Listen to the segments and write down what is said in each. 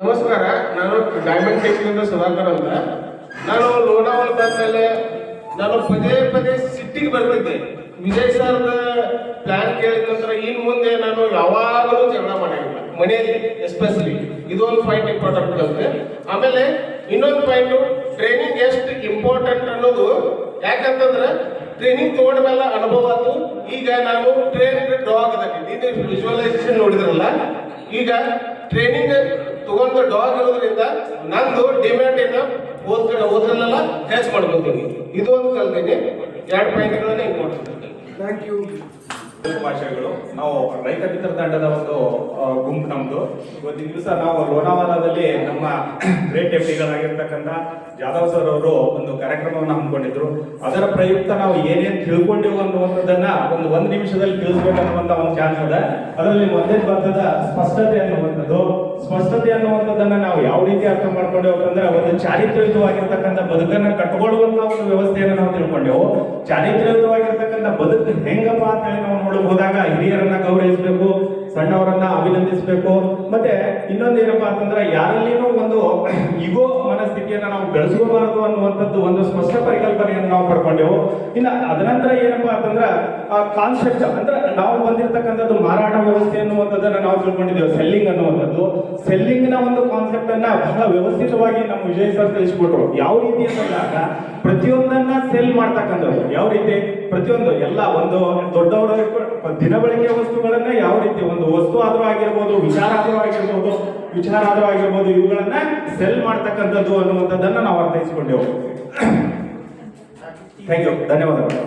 ನಮಸ್ಕಾರ, ನಾನು ಡೈಮಂಡ್ ಟೆಕ್ನಿಂದ ಸುಧಾಕರ್ ಅಂತ. ನಾನು ಲೋನಾವಳ ಬಂದ್ಮೇಲೆ ನಾನು ಪದೇ ಪದೇ ಸಿಟ್ಟಿಗೆ ಬರ್ತಿದ್ದೆ. ವಿಜಯ್ ಸರ್ದ ಪ್ಲಾನ್ ಕೇಳಿದ ನಂತರ ಇನ್ ಮುಂದೆ ನಾನು ಯಾವಾಗಲೂ ಜಗಳ ಮಾಡಿಲ್ಲ ಮನೆಯಲ್ಲಿ ಎಸ್ಪೆಷಲಿ ಇದೊಂದು ಪಾಯಿಂಟ್ ಇಂಪಾರ್ಟೆಂಟ್ ಬರುತ್ತೆ ಆಮೇಲೆ ಇನ್ನೊಂದು ಪಾಯಿಂಟ್ ಟ್ರೈನಿಂಗ್ ಎಷ್ಟು ಇಂಪಾರ್ಟೆಂಟ್ ಅನ್ನೋದು. ಯಾಕಂತಂದ್ರೆ ಟ್ರೈನಿಂಗ್ ತಗೊಂಡ ಮೇಲೆ ಅನುಭವ ಆಯ್ತು. ಈಗ ನಾನು ಟ್ರೈನ್ ಡಾಗ್ ಇದು ವಿಜುವಲೈಸೇಷನ್ ನೋಡಿದ್ರಲ್ಲ. ಈಗ ಟ್ರೈನಿಂಗ್ ತಗೊಂಡು ಡಾಗ್ ಇರೋದ್ರಿಂದ ನಂದು ಡಿಮ್ಯಾಂಡ್ ಏನ ಓದ್ ಓದ್ರಲ್ಲೆಲ್ಲ ಹೆಚ್ಚು ಮಾಡ್ಕೊತೀನಿ ಇದು ಒಂದು ಕಲ್ತೀನಿ ಎರಡು ಪಾಯಿಂಟ್ಗಳನ್ನ ಹಿಂಗೆ ಮಾಡ್ತೀನಿ ಥ್ಯಾಂಕ್ ಯು ಭಾಷೆಗಳು. ನಾವು ರೈತ ಮಿತ್ರ ತಂಡದ ಒಂದು ಗುಂಪು ನಮ್ದು. ಇವತ್ತಿನ ದಿವಸ ನಾವು ಲೋನಾವಾಲಾದಲ್ಲಿ ನಮ್ಮ ಗ್ರೇಟ್ ಎಫ್ಡಿಗಳಾಗಿರ್ತಕ್ಕಂಥ ಜಾಧವ್ ಸರ್ ಅವರು ಒಂದು ಕಾರ್ಯಕ್ರಮವನ್ನು ಹಮ್ಮಿಕೊಂಡಿದ್ರು. ಅದರ ಪ್ರಯುಕ್ತ ನಾವು ಏನೇನು ತಿಳ್ಕೊಂಡೆವು ಅನ್ನುವಂಥದ್ದನ್ನ ಒಂದು ಒಂದು ನಿಮಿಷದಲ್ಲಿ ತಿಳಿಸ್ಬೇಕನ್ನುವಂತ ಒಂದು ಚಾನ್ಸ್ ಅದ ಅದರಲ್ಲಿ ಮೊದಲೇ ಬರ್ತದ ಸ್ಪಷ್ಟತೆ ಅನ್ನುವಂಥದ್ದು ಸ್ಪಷ್ಟತೆ ಅನ್ನುವಂಥದ್ದನ್ನ ನಾವು ಯಾವ ರೀತಿ ಅರ್ಥ ಮಾಡ್ಕೊಂಡೆವು ಅಂತಂದ್ರೆ ಒಂದು ಚಾರಿತ್ರಯುತವಾಗಿರ್ತಕ್ಕಂಥ ಬದುಕನ್ನ ಕಟ್ಕೊಳ್ಳುವಂತ ಒಂದು ವ್ಯವಸ್ಥೆಯನ್ನು ನಾವು ತಿಳ್ಕೊಂಡೆವು. ಚಾರಿತ್ರಯುತವಾಗಿರ್ತಕ್ಕಂಥ ಬದುಕು ಹೆಂಗಪ್ಪ ಅಂತ ಹೇಳಿ ನಾವು ನೋಡಕ್ ಹೋದಾಗ ಹಿರಿಯರನ್ನ ಗೌರವಿಸಬೇಕು ಸಣ್ಣವರನ್ನ ಅಭಿನಂದಿಸಬೇಕು. ಮತ್ತೆ ಇನ್ನೊಂದು ಏನಪ್ಪಾ ಅಂತಂದ್ರೆ ಯಾರಲ್ಲಿನೂ ಒಂದು ಇಗೋ ಮನಸ್ಥಿತಿಯನ್ನ ನಾವು ಬೆಳೆಸ್ಕೋಬಾರದು ಅನ್ನುವಂಥದ್ದು ಒಂದು ಸ್ಪಷ್ಟ ಪರಿಕಲ್ಪನೆಯನ್ನು ನಾವು ಪಡ್ಕೊಂಡೆವು. ಇನ್ನ ಅದನಂತರ ಏನಪ್ಪಾ ಅಂತಂದ್ರೆ, ಆ ಕಾನ್ಸೆಪ್ಟ್ ಅಂದ್ರೆ ನಾವು ಬಂದಿರತಕ್ಕಂಥದ್ದು ಮಾರಾಟ ವ್ಯವಸ್ಥೆ ಅನ್ನುವಂಥದ್ದನ್ನ ನಾವು ತಿಳ್ಕೊಂಡಿದ್ದೇವೆ ಸೆಲ್ಲಿಂಗ್ ಅನ್ನುವಂಥದ್ದು. ಸೆಲ್ಲಿಂಗ್ನ ಒಂದು ಕಾನ್ಸೆಪ್ಟ್ ಅನ್ನ ಬಹಳ ವ್ಯವಸ್ಥಿತವಾಗಿ ನಮ್ಮ ವಿಜಯ್ ಸರ್ ತಿಳಿಸ್ಕೊಟ್ರು. ಯಾವ ರೀತಿ ಅಂತಂದಾಗ ಪ್ರತಿಯೊಂದನ್ನ ಸೆಲ್ ಮಾಡ್ತಕ್ಕಂಥದ್ದು ಯಾವ ರೀತಿ? ಪ್ರತಿಯೊಂದು ಎಲ್ಲ ಒಂದು ದೊಡ್ಡವರ ದಿನಬಳಕೆಯ ವಸ್ತುಗಳನ್ನ ಯಾವ ರೀತಿ? ಒಂದು ವಸ್ತು ಆದರೂ ಆಗಿರ್ಬೋದು, ವಿಚಾರ ಆದರೂ ಆಗಿರ್ಬೋದು, ವಿಚಾರ ಆದರೂ ಆಗಿರ್ಬೋದು, ಇವುಗಳನ್ನ ಸೆಲ್ ಮಾಡ್ತಕ್ಕಂಥದ್ದು ಅನ್ನುವಂಥದ್ದನ್ನ ನಾವು ಅರ್ಥೈಸಿಕೊಂಡೆವು. ಥ್ಯಾಂಕ್ ಯು ಧನ್ಯವಾದಗಳು.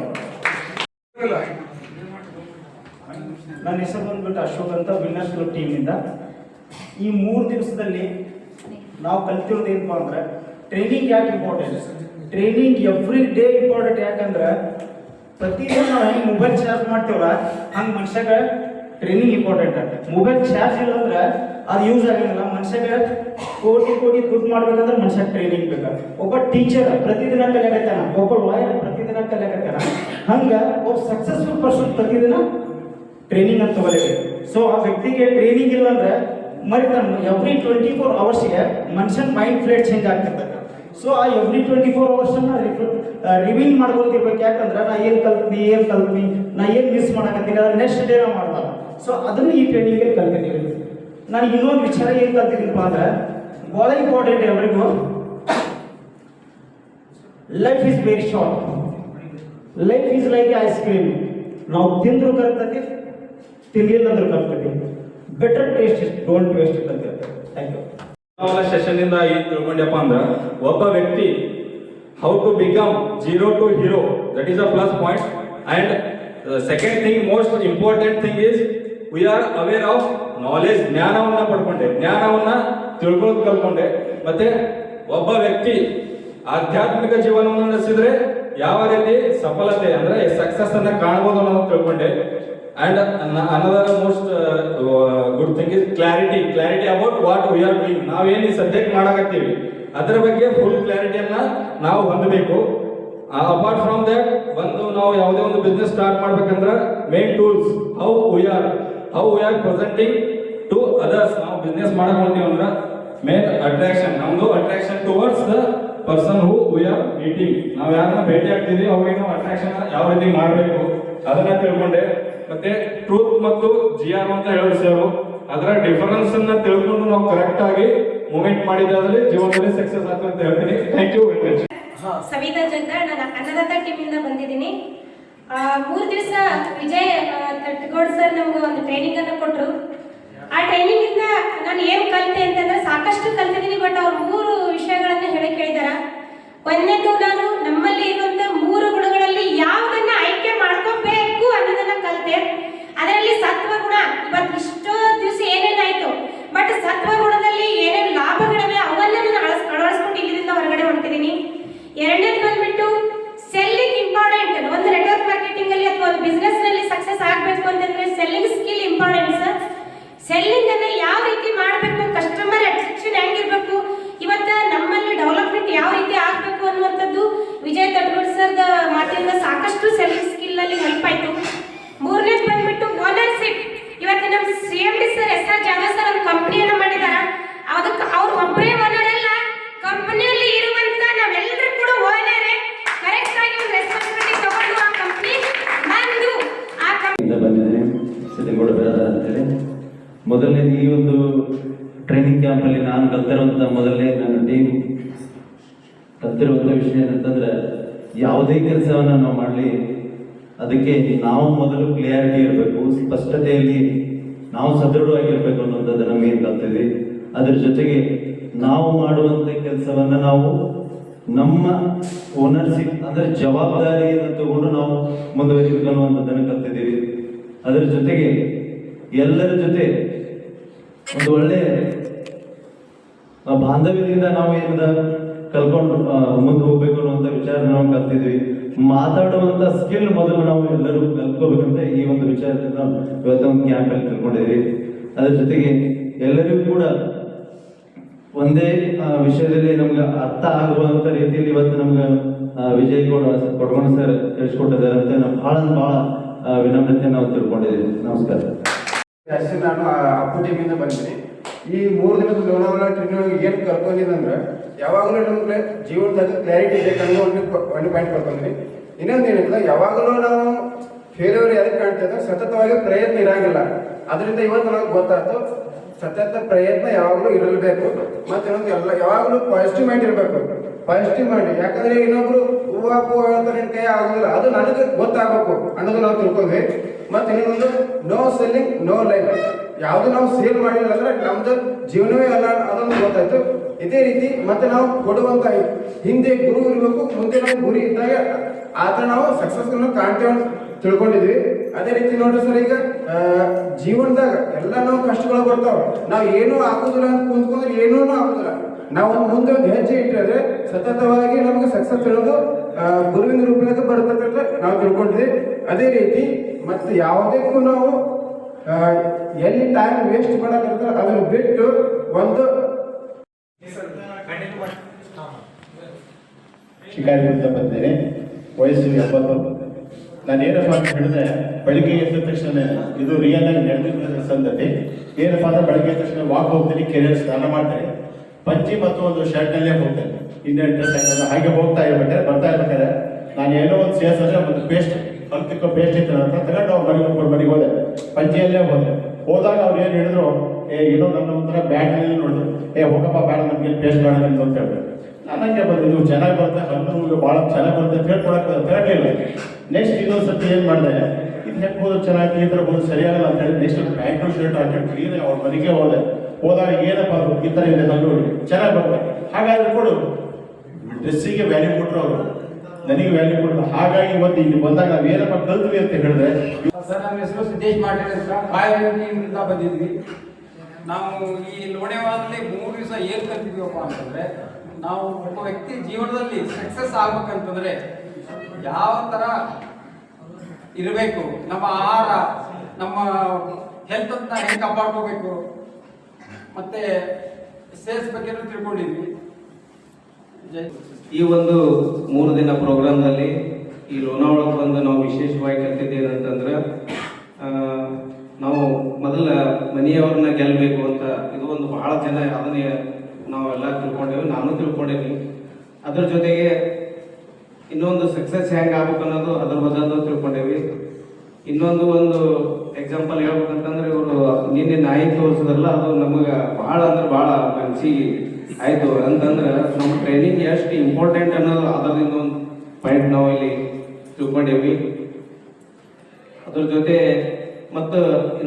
ನನ್ನ ಹೆಸರು ಬಂದ್ಬಿಟ್ಟು ಅಶೋಕ್ ಅಂತ ವಿನ್ನರ್ಸ್ ಟೀಮ್ ಟೀಮಿಂದ ಈ ಮೂರು ದಿವಸದಲ್ಲಿ ನಾವು ಕಲ್ತಿರೋದು ಏನಪ್ಪ ಅಂದ್ರೆ ಟ್ರೈನಿಂಗ್ ಯಾಕೆ important training every day important ಯಾಕಂದ್ರೆ ಪ್ರತಿದಿನ ನಾವು ಹೆಂಗೆ ಮೊಬೈಲ್ ಚಾರ್ಜ್ ಮಾಡ್ತೀವಲ್ಲ, ಹಂಗೆ ಮನುಷ್ಯಾಗ ಟ್ರೈನಿಂಗ್ ಇಂಪಾರ್ಟೆಂಟ್ ಮೊಬೈಲ್ ಚಾರ್ಜ್ ಇಲ್ಲ ಅಂದ್ರೆ ಅದು ಯೂಸ್ ಆಗಿಲ್ಲ ಮನುಷ್ಯಾಗ ಕೋಟಿ ಕೋಟಿ ದುಡ್ಡು ಮಾಡ್ಬೇಕಂದ್ರೆ ಮನುಷ್ಯ ಟ್ರೈನಿಂಗ್ ಬೇಕು. ಒಬ್ಬ ಟೀಚರ್ ಪ್ರತಿದಿನ ಕಲಿಯಾಗತ್ತಾನ ಒಬ್ಬ ಲಾಯರ್ ಪ್ರತಿದಿನ ಕಲಿಯಾಗತ್ತಾನ ಹಂಗೆ ಒಬ್ಬ ಸಕ್ಸಸ್ಫುಲ್ ಪರ್ಸನ್ ಪ್ರತಿದಿನ ಟ್ರೈನಿಂಗ್ ಅಂತ ತಗೋಬೇಕು. ಸೊ ಆ ವ್ಯಕ್ತಿಗೆ ಟ್ರೈನಿಂಗ್ ಇಲ್ಲ ಅಂದ್ರೆ ಮರಿತಾನೆ ಎವ್ರಿ ಟ್ವೆಂಟಿ ಫೋರ್ ಅವರ್ಸ್ಗೆ ಮನುಷ್ಯನ ಮೈಂಡ್ ಫ್ಲೇಟ್ ಚೇಂಜ್ ಆಗ್ತಿರ್ತದೆ ಸೊ ಆ ಎವ್ರಿ ಟ್ವೆಂಟಿ ಫೋರ್ ಅವರ್ಸನ್ನ ರಿವೀಲ್ ಮಾಡ್ಕೊತಿರ್ಬೇಕು ಯಾಕಂದ್ರೆ ನಾ ಏನು ಕಲ್ತ್ನಿ ಏನು ಕಲ್ತ್ನಿ, ನಾ ಏನು ಮಿಸ್ ಮಾಡಕತ್ತೀನಿ ಅದನ್ನ ನೆಕ್ಸ್ಟ್ ಡೇ ನಾವು ಮಾಡಲ್ಲ ಸೊ ಅದನ್ನು ಈ ಟ್ರೈನಿಂಗಲ್ಲಿ ಕಲ್ತಿದ್ದೀನಿ ನಾನು ಇನ್ನೊಂದು ವಿಚಾರ ಏನು ಕಲ್ತಿದ್ದೀನಪ್ಪ ಅಂದ್ರೆ ಭಾಳ important ಎವ್ರಿಗೂ life is very short life is like ice cream ನಾವು ತಿಂದ್ರು ಕಲ್ತತಿ ತಿನ್ಲಿಲ್ಲ ಅಂದ್ರೆ ಕಲ್ತತಿ. Better taste is don't waste it ಅಂತ ಹೇಳ್ತಾರೆ ಥ್ಯಾಂಕ್ ಯು ಸೆಷನ್ ಇಂದ ಏನ್ ತಿಳ್ಕೊಂಡ್ಯಪ್ಪ ಅಂದ್ರೆ, ಒಬ್ಬ ವ್ಯಕ್ತಿ how to become zero to hero that is a plus point and second thing most important thing is we are aware of knowledge ಜ್ಞಾನವನ್ನ ಪಡ್ಕೊಂಡೆ. ಜ್ಞಾನವನ್ನ ತಿಳ್ಕೊಳ್ಳೋದು ಕಲ್ಕೊಂಡೆ ಮತ್ತೆ, ಒಬ್ಬ ವ್ಯಕ್ತಿ ಆಧ್ಯಾತ್ಮಿಕ ಜೀವನವನ್ನು ನಡೆಸಿದ್ರೆ ಯಾವ ರೀತಿ ಸಫಲತೆ ಅಂದ್ರೆ ಸಕ್ಸಸ್ ಅನ್ನ ಕಾಣಬಹುದು ಅನ್ನೋದು ತಿಳ್ಕೊಂಡೆ. And another most good thing is clarity clarity about what we are doing ನಾವೇನು ಈ ಸಬ್ಜೆಕ್ಟ್ ಮಾಡಕತ್ತೀವಿ, ಅದರ ಬಗ್ಗೆ ಫುಲ್ ಕ್ಲಾರಿಟಿಯನ್ನು ನಾವು ಹೊಂದಬೇಕು. ಅಪಾರ್ಟ್ ಫ್ರಮ್ ದಟ್ ಒಂದು ನಾವು ಯಾವುದೇ ಒಂದು ಬಿಸ್ನೆಸ್ ಸ್ಟಾರ್ಟ್ ಮಾಡ್ಬೇಕಂದ್ರೆ main tools how we are how we are presenting to others ನಾವು ಬಿಸ್ನೆಸ್ ಮಾಡಕ್ ಹೊಂಟೀವಿ ಅಂದ್ರೆ ಮೇನ್ ಅಟ್ರಾಕ್ಷನ್ ನಮ್ದು attraction towards the person who we are meeting ನಾವು ಯಾರನ್ನ ಭೇಟಿ ಆಗ್ತೀವಿ ಅವ್ರಿಗೆ ನಾವು ಅಟ್ರಾಕ್ಷನ್ ಯಾವ ರೀತಿ ಮಾಡಬೇಕು, ಅದನ್ನ ತಿಳ್ಕೊಂಡೆ. ಮತ್ತೆ ಟ್ರೂತ್ ಮತ್ತು ಜಿ ಆರ್ ಅಂತ ಸರ್ ಅದರ ಡಿಫರೆನ್ಸ್ ಅನ್ನ ತಿಳ್ಕೊಂಡು ನಾವು ಕರೆಕ್ಟ್ ಆಗಿ ಮೂವ್ಮೆಂಟ್ ಮಾಡಿದಾದ್ರೆ ಜೀವನದಲ್ಲಿ ಸಕ್ಸಸ್ ಆಗ್ತದೆ ಅಂತ ಹೇಳ್ತೀನಿ. Thank you very much Savita Jagadal ನಾನು ಅನ್ನದಾತ ಇಂದ ಬಂದಿದ್ದೀನಿ. ಮೂರು ದಿವಸ ವಿಜಯ್ ತಟ್ಗೋಡ್ ಸರ್ ನಮ್ಗೆ ಒಂದು ಟ್ರೈನಿಂಗ್ ಅನ್ನು ಕೊಟ್ಟರು ಆ ಟ್ರೈನಿಂಗ್ ಇಂದ ನಾನು ಏನು ಕಲಿತೆ ಅಂತಂದ್ರೆ ಸಾಕಷ್ಟು ಕಲ್ತಿದ್ದೀನಿ ಬಟ್ ಅವ್ರು ಮೂರು ವಿಷಯಗಳನ್ನ ಹೇಳಿ ಕೇಳಿದಾರ. ಒಂದನೇದು ನಾನು ನಮ್ಮಲ್ಲಿ ಇರುವಂತ ಮೂರು ಗುಣಗಳಲ್ಲಿ ಯಾವುದನ್ನ ಆಯ್ಕೆ ಮಾಡ್ಕೋಬೇಕು ಅನ್ನೋದನ್ನ ಕಲಿತೆ. ಅದರಲ್ಲಿ ಸತ್ವ ಗುಣ ಇವತ್ತು ಇಷ್ಟೋ ದಿವಸ ಏನೇನಾಯ್ತು? ಬಟ್ ಸತ್ವ ಗುಣದಲ್ಲಿ ಏನೇನು ಲಾಭಗಳಿವೆ ಅವನ್ನ ನಾನು ಅಳಸ್ ಅಳವಡಿಸ್ಕೊಂಡು ಇಲ್ಲಿಂದ ಹೊರಗಡೆ ಹೊಂಟಿದ್ದೀನಿ ಎರಡನೇದು ಬಂದ್ಬಿಟ್ಟು ಸೆಲ್ಲಿಂಗ್ ಇಂಪಾರ್ಟೆಂಟ್ ಒಂದು ನೆಟ್ವರ್ಕ್ ಮಾರ್ಕೆಟಿಂಗ್ ಅಲ್ಲಿ ಅಥವಾ ಒಂದು ಬಿಸ್ನೆಸ್ನಲ್ಲಿ ಸಕ್ಸಸ್ ಆಗಬೇಕು ಅಂತಂದ್ರೆ selling skill important sir selling ಅನ್ನ ಯಾವ ರೀತಿ ಮಾಡಬೇಕು ಕಸ್ಟಮರ್ ಅಟ್ರಾಕ್ಷನ್ ಹೆಂಗಿರ್ಬೇಕು ಇವತ್ತ ನಮ್ಮಲ್ಲಿ ಡೆವಲಪ್ಮೆಂಟ್ ಯಾವ ರೀತಿ ಆಗಬೇಕು ಅನ್ನುವಂಥದ್ದು ಮೊದಲನೇದು ಈ ಒಂದು ಟ್ರೈನಿಂಗ್ ಕ್ಯಾಂಪಲ್ಲಿ ನಾನು ಕಲ್ತಿರುವಂಥ ಮೊದಲನೇ ನನ್ನ ವಿಷಯ ಏನಂತಂದ್ರೆ, ಯಾವುದೇ ಕೆಲಸವನ್ನು ನಾವು ಮಾಡಲಿ, ಅದಕ್ಕೆ ನಾವು ಮೊದಲು ಕ್ಲಿಯಾರಿಟಿ ಇರಬೇಕು, ಸ್ಪಷ್ಟತೆಯಲ್ಲಿ ನಾವು ಸದೃಢವಾಗಿರ್ಬೇಕು ಅನ್ನುವಂಥದ್ದು ನಮಗೆ ಕಲ್ತೀವಿ ಅದ್ರ ಜೊತೆಗೆ ನಾವು ಮಾಡುವಂಥ ಕೆಲಸವನ್ನು ನಾವು ನಮ್ಮ ಓನರ್ಶಿಪ್ ಅಂದರೆ ಜವಾಬ್ದಾರಿಯನ್ನು ತಗೊಂಡು ನಾವು ಮುಂದುವರಿಬೇಕು ಅನ್ನುವಂಥದ್ದನ್ನು ಕಲ್ತಿದ್ದೀವಿ ಅದರ ಜೊತೆಗೆ ಎಲ್ಲರ ಜೊತೆ ಒಂದು ಒಳ್ಳೆ ಆ ಬಾಂಧವ್ಯದಿಂದ ನಾವು ಏನಿದೆ ಕಲ್ಕೊಂಡು ಮುಂದೆ ಹೋಗ್ಬೇಕು ಅನ್ನುವಂಥ ವಿಚಾರ ನಾವು ಕಲ್ತಿದ್ವಿ. ಮಾತಾಡುವಂಥ ಸ್ಕಿಲ್ ಮೊದಲು ನಾವು ಎಲ್ಲರೂ ಕಲ್ತ್ಕೋಬೇಕಂತ ಈ ಒಂದು ವಿಚಾರದಿಂದ ನಾವು ಇವತ್ತು ಒಂದು ಕ್ಯಾಂಪಲ್ಲಿ ತಿಳ್ಕೊಂಡಿದ್ವಿ. ಅದ್ರ ಜೊತೆಗೆ ಎಲ್ಲರಿಗೂ ಕೂಡ ಒಂದೇ ವಿಷಯದಲ್ಲಿ ನಮ್ಗೆ ಅರ್ಥ ಆಗುವಂಥ ರೀತಿಯಲ್ಲಿ ಇವತ್ತು ನಮ್ಗೆ ವಿಜಯ್ ಗೌಡ ಕೊಡ್ಕೊಂಡು ಸರ್ ತಿಳಿಸ್ಕೊಟ್ಟಿದ್ದಾರೆ ಅಂತ ನಾವು ಭಾಳ ಭಾಳ ವಿನಮ್ರತೆ ನಾವು ತಿಳ್ಕೊಂಡಿದ್ದೀವಿ ನಮಸ್ಕಾರ. ನಾನು ಅಪ್ಪು ಟೀಮಿಂದ ಬಂದಿನಿ ಈ ಮೂರು ದಿನದ ಲೋನಾವಲ ಟ್ರೈನಿಂಗ್ ಏನು ಕರ್ಕೊಂಡಿದ್ದಂದ್ರೆ ಯಾವಾಗಲೂ ನಮ್ಗೆ ಜೀವನದಾಗ ಕ್ಲಾರಿಟಿ ಬೇಕನ್ನೋ ಒಂದು ಒಂದು ಪಾಯಿಂಟ್ ಕರ್ಕೊಂಡಿನಿ ಇನ್ನೊಂದು ಏನಿಲ್ಲ ಯಾವಾಗಲೂ ನಾವು ಫೇಲ್ಯೂರ್ ಯಾರಿಗೆ ಕಾಣ್ತದೆ ಸತತವಾಗಿ ಪ್ರಯತ್ನ ಇರಂಗಿಲ್ಲ. ಅದರಿಂದ ಇವತ್ತು ನಮಗೆ ಗೊತ್ತಾಯ್ತು ಸತತ ಪ್ರಯತ್ನ ಯಾವಾಗಲೂ ಇರಲೇಬೇಕು. ಮತ್ತೆ ಇನ್ನೊಂದು ಎಲ್ಲ, ಯಾವಾಗಲೂ ಪಾಸಿಟಿವ್ ಮೈಂಡ್ ಇರಬೇಕು. ಪಾಸಿಟಿವ್ ಮೈಂಡ್ ಯಾಕಂದ್ರೆ ಇನ್ನೊಬ್ರು ಹೂವು ಹೂವ ಹೇಳ್ತಾರೆ ಕೈ ಆಗೋದಿಲ್ಲ. ಅದು ನನಗೆ ಗೊತ್ತಾಗಬೇಕು. ಅನ್ನೋದು ನಾವು ತಿಳ್ಕೊಂಡ್ವಿ. ಮತ್ತೆ ಇನ್ನೊಂದು ನೋ ಸೆಲ್ಲಿಂಗ್ ನೋ ಲೈಫ್ ಯಾವುದು ನಾವು ಸೇಲ್ ಮಾಡಿಲ್ಲ ಅಂದ್ರೆ ನಮ್ದು ಜೀವನವೇ ಅಲ್ಲ ಅದೊಂದು ಗೊತ್ತಾಯ್ತು. ಇದೇ ರೀತಿ ಮತ್ತೆ ನಾವು ಕೊಡುವಂತ ಹಿಂದೆ ಗುರು ಇರಬೇಕು, ಮುಂದೆ ನಾವು ಗುರಿ ಇದ್ದಾಗ ಆತ ನಾವು ಸಕ್ಸಸ್ಫುಲ್ ಕಾಣ್ತೇವೆ ತಿಳ್ಕೊಂಡಿದ್ವಿ. ಅದೇ ರೀತಿ ನೋಡ್ರಿ ಸರ್, ಈಗ ಜೀವನದಾಗ ಎಲ್ಲ ನಾವು ಕಷ್ಟಗಳು ಬರ್ತಾವ. ನಾವು ಏನೂ ಆಗೋದಿಲ್ಲ ಅಂತ ಕುಂತ್ಕೊಂಡ್ರೆ ಏನೂ ಆಗೋದಿಲ್ಲ. ನಾವು ಮುಂದೆ ಒಂದು ಹೆಜ್ಜೆ ಇಟ್ಟರೆ ಸತತವಾಗಿ ನಮಗೆ ಸಕ್ಸಸ್ ಇರೋದು ಗುರುವಿನ ರೂಪದಾಗ ಬರುತ್ತೆ ನಾವು ತಿಳ್ಕೊಂಡಿದ್ವಿ ಅದೇ ರೀತಿ ಮತ್ತೆ ಯಾವುದಕ್ಕೂ ನಾವು ಎಲ್ಲಿ ಟೈಮ್ ವೇಸ್ಟ್ ಮಾಡಕ್ಕಂತ ಅದನ್ನು ಬಿಟ್ಟು ಒಂದು ಶಿಕಾರಿ ಬಂದೇನೆ ವಯಸ್ಸು ಎಪ್ಪತ್ತು ನಾನು ಏನಪ್ಪ ಅಂತ ಹೇಳಿದ್ರೆ ಬೆಳಿಗ್ಗೆ ಎದ್ದ ತಕ್ಷಣ ಇದು ರಿಯಲ್ ಆಗಿ ನಡೆದಿರ್ತದೆ ಸಂದತಿ ಏನಪ್ಪ ಅಂದ್ರೆ ಬೆಳಿಗ್ಗೆ ಎದ್ದ ತಕ್ಷಣ ವಾಕ್ ಹೋಗ್ತೀನಿ ಕೆರಿಯರ್ ಸ್ನಾನ ಮಾಡ್ತೀನಿ. ಪಂಚಿ ಮತ್ತು ಒಂದು ಶರ್ಟ್ನಲ್ಲೇ ಹೋಗ್ತೇನೆ. ಇಂಡಿಯನ್ ಡ್ರೆಸ್ ಹಾಕೋದು ಹಾಗೆ ಹೋಗ್ತಾ ಇರ್ಬೇಕಾದ್ರೆ, ಬರ್ತಾ ಇರ್ಬೇಕಾದ್ರೆ ನಾನು ಏನೋ ಒಂದು ಸೇರ್ಸಿದ್ರೆ ಒಂದು ಪೇಸ್ಟ್ ಹಲ್ತಿಕ್ಕೋ ಪೇಸ್ಟ್ ಇತ್ತು ಅಂತ ತಗೊಂಡು ಅವ್ರು ಮನೆಗೆ ಒಬ್ಬರು ಮನೆಗೆ ಹೋದೆ. ಪಂಚಿಯಲ್ಲೇ ಹೋದೆ. ಹೋದಾಗ ಅವ್ರು ಏನು ಹೇಳಿದ್ರು, ಏ, ಏನೋ ನನ್ನ ಒಂಥರ ಬ್ಯಾಟ್ನಲ್ಲಿ ನೋಡಿದ್ರು ಏ, ಹೋಗಪ್ಪ, ಬೇಡ ನಮಗೆ ಪೇಸ್ಟ್ ಬೇಡ ನಿಮ್ದು ಅಂತ ಹೇಳಿದ್ರು ನನಗೆ ಹಂಗೆ ಬಂದೆ ನೀವು ಚೆನ್ನಾಗಿ ಬರುತ್ತೆ, ಹಣ್ಣು ಭಾಳ ಚೆನ್ನಾಗಿ ಬರುತ್ತೆ. ಅಂತ ಹೇಳ್ಕೊಳಕ್ಕೆ ತಗೊಳ್ಳಿಲ್ಲ ನೆಕ್ಸ್ಟ್ ಇನ್ನೊಂದು ಸತಿ ಏನು ಮಾಡಿದೆ? ಇದು ಹೆಂಗೆ ಹೋದ್ರೆ ಚೆನ್ನಾಗಿ ಈ ಥರ ಹೋದ್ರೆ ಸರಿಯಾಗಲ್ಲ ಅಂತ ಹೇಳಿ ನೆಕ್ಸ್ಟ್ ಬ್ಯಾಂಕ್ ಶರ್ಟ್ ಹಾಕೊಂಡು ಕ್ಲೀನ್ ಅವ್ರ ಮನೆಗೆ ಹೋದೆ. ಹೋದಾಗ ಏನಪ್ಪ ಅದು? ಈ ಥರ ಇದೆ ಚೆನ್ನಾಗಿ ಬರ್ತದೆ ಹಾಗಾದ್ರೆ ಕೊಡು. ಡ್ರೆಸ್ಸಿಗೆ ವ್ಯಾಲ್ಯೂ ಕೊಟ್ಟರು ಅವರು. ನನಗೆ ವ್ಯಾಲ್ಯೂ ಕೊಡಲ್ಲ ಹಾಗಾಗಿ ಇವತ್ತು ಇಲ್ಲಿ ಬಂದಾಗ ನಾವು ಏನಪ್ಪ ಕಲ್ತ್ವಿ ಅಂತ ಹೇಳಿದ್ರೆ? ಸರ್ ನಮ್ಮ ಹೆಸರು ಸಿದ್ದೇಶ್ ಮಾಡಿದ್ರೆ ಬಂದಿದ್ವಿ. ನಾವು ಈ ಲೋಣೆವಾದಲ್ಲಿ ಮೂರು ದಿವಸ ಏನು ಕಲ್ತಿದ್ವಪ್ಪ ಅಂತಂದ್ರೆ, ನಾವು ಒಬ್ಬ ವ್ಯಕ್ತಿ ಜೀವನದಲ್ಲಿ ಸಕ್ಸಸ್ ಆಗ್ಬೇಕಂತಂದ್ರೆ ಯಾವ ಥರ ಇರಬೇಕು? ನಮ್ಮ ಆಹಾರ, ನಮ್ಮ ಹೆಲ್ತ್ ಅಂತ ಹೆಂಗೆ ಕಾಪಾಡ್ಕೋಬೇಕು? ಮತ್ತೆ ಸೇಲ್ಸ್ ಬಗ್ಗೆ ತಿಳ್ಕೊಂಡಿದ್ವಿ ಈ ಒಂದು ಮೂರು ದಿನ ಪ್ರೋಗ್ರಾಮ್ನಲ್ಲಿ ಈ ಲೋನಾವಳಕ್ಕೆ ಬಂದು ನಾವು ವಿಶೇಷವಾಗಿ ಕಲ್ತಿದ್ದೇವೆ ಅಂತಂದ್ರೆ ನಾವು ಮೊದಲ ಮನೆಯವ್ರನ್ನ ಗೆಲ್ಲಬೇಕು ಅಂತ ಇದು ಒಂದು ಬಹಳ ಜನ ಅದನ್ನೇ ನಾವೆಲ್ಲ ತಿಳ್ಕೊಂಡೇವೆ, ನಾನು ತಿಳ್ಕೊಂಡೇನಿ ಅದ್ರ ಜೊತೆಗೆ ಇನ್ನೊಂದು ಸಕ್ಸಸ್ ಹೆಂಗೆ ಆಗ್ಬೇಕು ಅನ್ನೋದು ಅದ್ರ ಬದಲು ತಿಳ್ಕೊಂಡೇವಿ. ಇನ್ನೊಂದು ಒಂದು ಎಕ್ಸಾಂಪಲ್ ಹೇಳ್ಬೇಕಂತಂದ್ರೆ ಇವರು ನಿನ್ನೆ ನಾಯಿ ತೋರಿಸಿದ್ರಲ್ಲ, ಅದು ನಮಗೆ ಭಾಳ ಅಂದ್ರೆ ಭಾಳ ಮನ್ಸಿಗೆ ಆಯ್ತು. ಅಂತಂದ್ರೆ ನಮ್ಮ ಟ್ರೈನಿಂಗ್ ಎಷ್ಟು ಇಂಪಾರ್ಟೆಂಟ್ ಅನ್ನೋದು ಅದರಿಂದ ಒಂದು ಪಾಯಿಂಟ್ ನಾವು ಇಲ್ಲಿ ತಿಳ್ಕೊಂಡೇವಿ. ಅದ್ರ ಜೊತೆ ಮತ್ತು